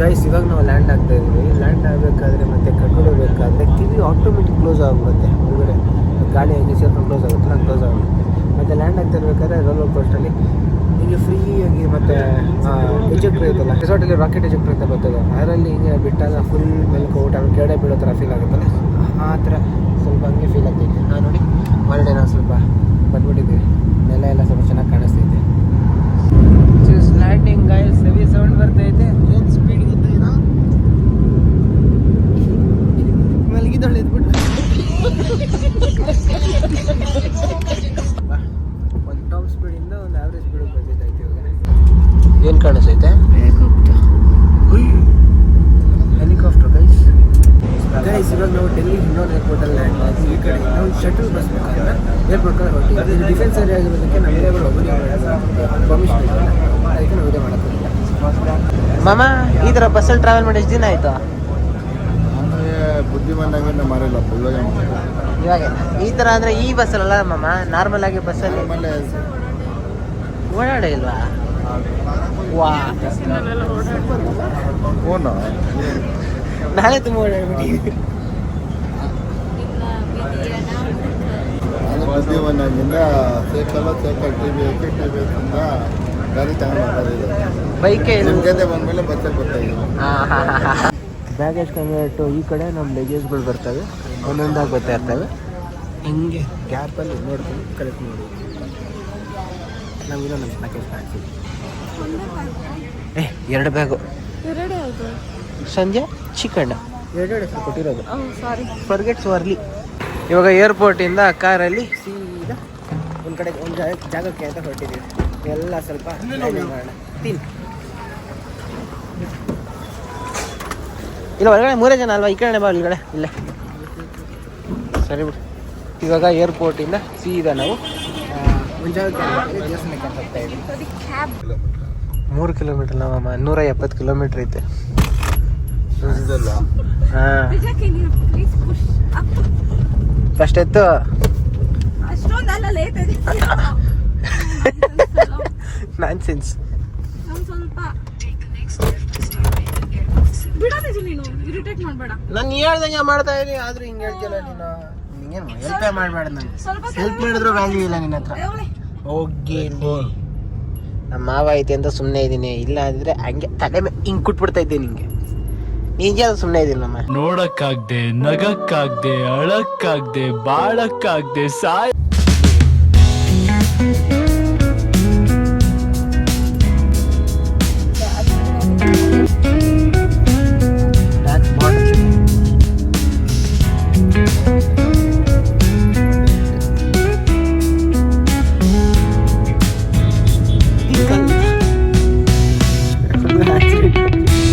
ಗೈಸ್ ಇವಾಗ ನಾವು ಲ್ಯಾಂಡ್ ಆಗ್ತಾ ಇದ್ದೀವಿ ಲ್ಯಾಂಡ್ ಆಗಬೇಕಾದ್ರೆ ಮತ್ತೆ ಕರ್ಕೊಂಡು ಕಿವಿ ಆಟೋಮೆಟಿಕ್ ಕ್ಲೋಸ್ ಆಗಿಬಿಡುತ್ತೆ. ಹೊರಗಡೆ ಗಾಳಿ ಹೆಂಗೆ ಸೇರ್ಕೊಂಡು ಕ್ಲೋಸ್ ಆಗುತ್ತೆ ನಾನು ಕ್ಲೋಸ್ ಆಗುತ್ತೆ. ಮತ್ತು ಲ್ಯಾಂಡ್ ಆಗ್ತಿರ್ಬೇಕಾದ್ರೆ ರೋಲರ್ ಕೋಸ್ಟಲ್ಲಿ ಹಿಂಗೆ ಫ್ರೀಯಾಗಿ ಮತ್ತು ಎಜೆಕ್ಟ್ರ್ ಇರುತ್ತಲ್ಲ ರೆಸಾರ್ಟಲ್ಲಿ ರಾಕೆಟ್ ಎಜೆಕ್ಟ್ರ್ ಅಂತ ಬರ್ತದೆ. ಅದರಲ್ಲಿ ಹಿಂಗೆ ಬಿಟ್ಟಾಗ ಫುಲ್ ಮೆಲ್ಕು ಊಟ ಕೆಡೆ ಬೀಳೋ ಥರ ಫೀಲ್ ಆಗುತ್ತಲ್ಲ? ಆ ಥರ ಸ್ವಲ್ಪ ಹಂಗೆ ಫೀಲ್ ಆಗ್ತೈತೆ. ನಾನು ನೋಡಿ ಹೊರಗಡೆ ನಾವು ಸ್ವಲ್ಪ ಬಂದ್ಬಿಟ್ಟಿದ್ದೀವಿ. ನೆಲ ಎಲ್ಲ ಸ್ವಲ್ಪ ಚೆನ್ನಾಗಿ ಕಾಣಿಸ್ತೈತೆ ಲ್ಯಾಂಡಿಂಗ್ ಗಾಯಸ್ ಸೆವಿ ಸೌಂಡ್ ಬರ್ತೈತೆ ಏನು ಸ್ಪೀಡ್ಗಿಂತ ಏನೋ ಮಲಗಿದೊಳ್ಳೆ ಇದ್ಬಿಟ್ಟು ಒಂದು ಟಾಪ್ ಸ್ಪೀಡಿಂದ ಒಂದು ಆವ್ರೇಜ್ ಸ್ಪೀಡಿಗೆ ಬಂದಿದ್ದೈತೆ ಇವಾಗ ಏನು ಕಾಣಿಸ್ತೈತೆ ಹೆಲಿಕಾಪ್ಟರ್ ಗೈಸ್ ಗೈಸ್ ಇವಾಗ ನಾವು ಡೆಲ್ಲಿ ಇನ್ನೊಂದು ಏರ್ಪೋರ್ಟಲ್ಲಿ ಲ್ಯಾಂಡ್ ಆಗಿ ಈ ಕಡೆ ನಾವು ಶಟಲ್ ಬಸ್ ಬೇಕಾದ್ರೆ ಏರ್ಪೋರ್ಟ್ ಕಡೆ ಹೊರಟಿವಿ ಇದು ಡಿಫೆನ್ಸ್ ಏರಿಯಾ ಆಗಿರೋದಕ್ಕೆ ನಮ್ಮ ಏರಿಯಾಗಳು ಒಬ್ಬರಿಗೆ ಪರ್ಮಿಷನ್ ಇಲ್ಲ ಅದಕ್ಕೆ ನಾವು ಇದೇ ಮಾಡೋಕ್ಕಿಲ್ಲ ಮಾಮ ಥರ ಬಸ್ಸಲ್ಲಿ ಟ್ರಾವೆಲ್ ಮಾಡಿ ಎಷ್ಟು ದಿನ ಆಯಿತು? ಬುದ್ಧಿ ಬುದ್ಧಿಮಾನಾಗಿಂದ ಮಾರಿಲ್ಲ ಇವಾಗ ಇವಾಗ ಈ ಥರ ಅಂದರೆ ಈ ಬಸ್ಸಲ್ಲ ಮಾಮ? ನಾರ್ಮಲ್ ಆಗಿ ಬಸ್ಸಲ್ಲಿ ಅಲ್ಲಿ ಓಡಾಡೇ ಇಲ್ವಾ? ವಾ. ಫೋನು? ನಾಳೆ ತುಂಬ ಬುದ್ಧಿಮಾನಾಗಿಂದ cycle cycle T V T V ಗಾಡಿ ಬೈಕೇ ನಿಮ್ಮ ಜೊತೆ ಬಂದಮೇಲೆ ಬಸ್ಸಲ್ಲಿ ಬರ್ತಾಯಿದ್ದೀವಿ ಬ್ಯಾಗೇಜ್ ಕನ್ವರ್ಟು ಈ ಕಡೆ ನಮ್ಮ ಲಗೇಜ್ಗಳು ಬರ್ತವೆ. ಒಂದೊಂದಾಗಿ ಬರ್ತಾ ಇರ್ತವೆ. ಹಿಂಗೆ ಗ್ಯಾಪಲ್ಲಿ ನೋಡ್ಕೊಂಡು ಕಲೆಕ್ಟ್ ಮಾಡಿ ನಮಗಿರೋ ನಮ್ಮ ಪ್ಯಾಕೇಜ್ ಕಾಣಿಸ್ತೀವಿ ಏ ಎರಡು ಬ್ಯಾಗು ಎರಡೇ ಅದು ಸಂಜೆ ಚಿಕನ್ ಎರಡೆರಡು ಕೊಟ್ಟಿರೋದು. ಸಾರಿ ಫರ್ಗೆಟ್ಸ್ ವರ್ಲಿ ಇವಾಗ ಏರ್ಪೋರ್ಟಿಂದ ಕಾರಲ್ಲಿ ಸೀದಾ ಒಂದು ಕಡೆ ಒಂದು ಜಾಗ ಜಾಗಕ್ಕೆ ಅಂತ ಹೊರಟಿದ್ದೀವಿ. ಎಲ್ಲ ಸ್ವಲ್ಪ ತಿನ್ ಇಲ್ಲ ಒಳಗಡೆ ಮೂರೇ ಜನ ಅಲ್ವಾ? ಈ ಕಡೆ ಬಾ ಒಳಗಡೆ ಇಲ್ಲೇ. ಸರಿ ಬಿಡು. ಇವಾಗ ಏರ್ಪೋರ್ಟಿಂದ ಸೀದಾ ನಾವು ಮೂರು ಕಿಲೋಮೀಟರ್ ನಾವಮ್ಮ ನೂರ ಎಪ್ಪತ್ತು ಕಿಲೋಮೀಟ್ರ್ ಐತೆ. ಫಸ್ಟ್ ಎತ್ತು. ಅಷ್ಟೊಂದಲ್ಲ ಲೇಟ್ ಇದೆ ನಾನ್ ಸ್ವಲ್ಪ ನೀನು. ಇರಿಟೇಟ್ ಮಾಡಬೇಡ. ನಾನು ಹೇಳ್ದಂಗೆ ಮಾಡ್ತಾ ಇದೀನಿ ಆದ್ರೂ ಹಿಂಗೆ ಹೇಳ್ತಿಲ್ಲ ನೀನು. ನಿಂಗೇನು ಹೆಲ್ಪೇ ಮಾಡಬೇಡ ನಾನು. ಸ್ವಲ್ಪ ಹೆಲ್ಪ್ ಮಾಡಿದ್ರು ವ್ಯಾಲ್ಯೂ ಇಲ್ಲ ನಿನ್ನ ಹತ್ರ. ಹೋಗಿ ನಮ್ಮ ಮಾವ ಐತೆ ಅಂತ ಸುಮ್ಮನೆ ಇದ್ದೀನಿ. ಇಲ್ಲ ಅಂದ್ರೆ ಹಂಗೆ ತಲೆ ಮೇಲೆ ಹಿಂಗೆ ಕುಟ್ಬಿಡ್ತಾ ಇದ್ದೆ ನಿಂಗೆ. ನಿಜ ಸುಮ್ಮನೆ ಇದ್ದೀನಿ ನಮ್ಮ. ನೋಡಕ್ಕಾಗ್ದೆ ನಗಕ್ಕಾಗ್ದೆ ಅಳಕ್ಕಾಗ್ದೆ ಬಾಳಕ್ಕಾಗ್ದೆ ಸಾಯ್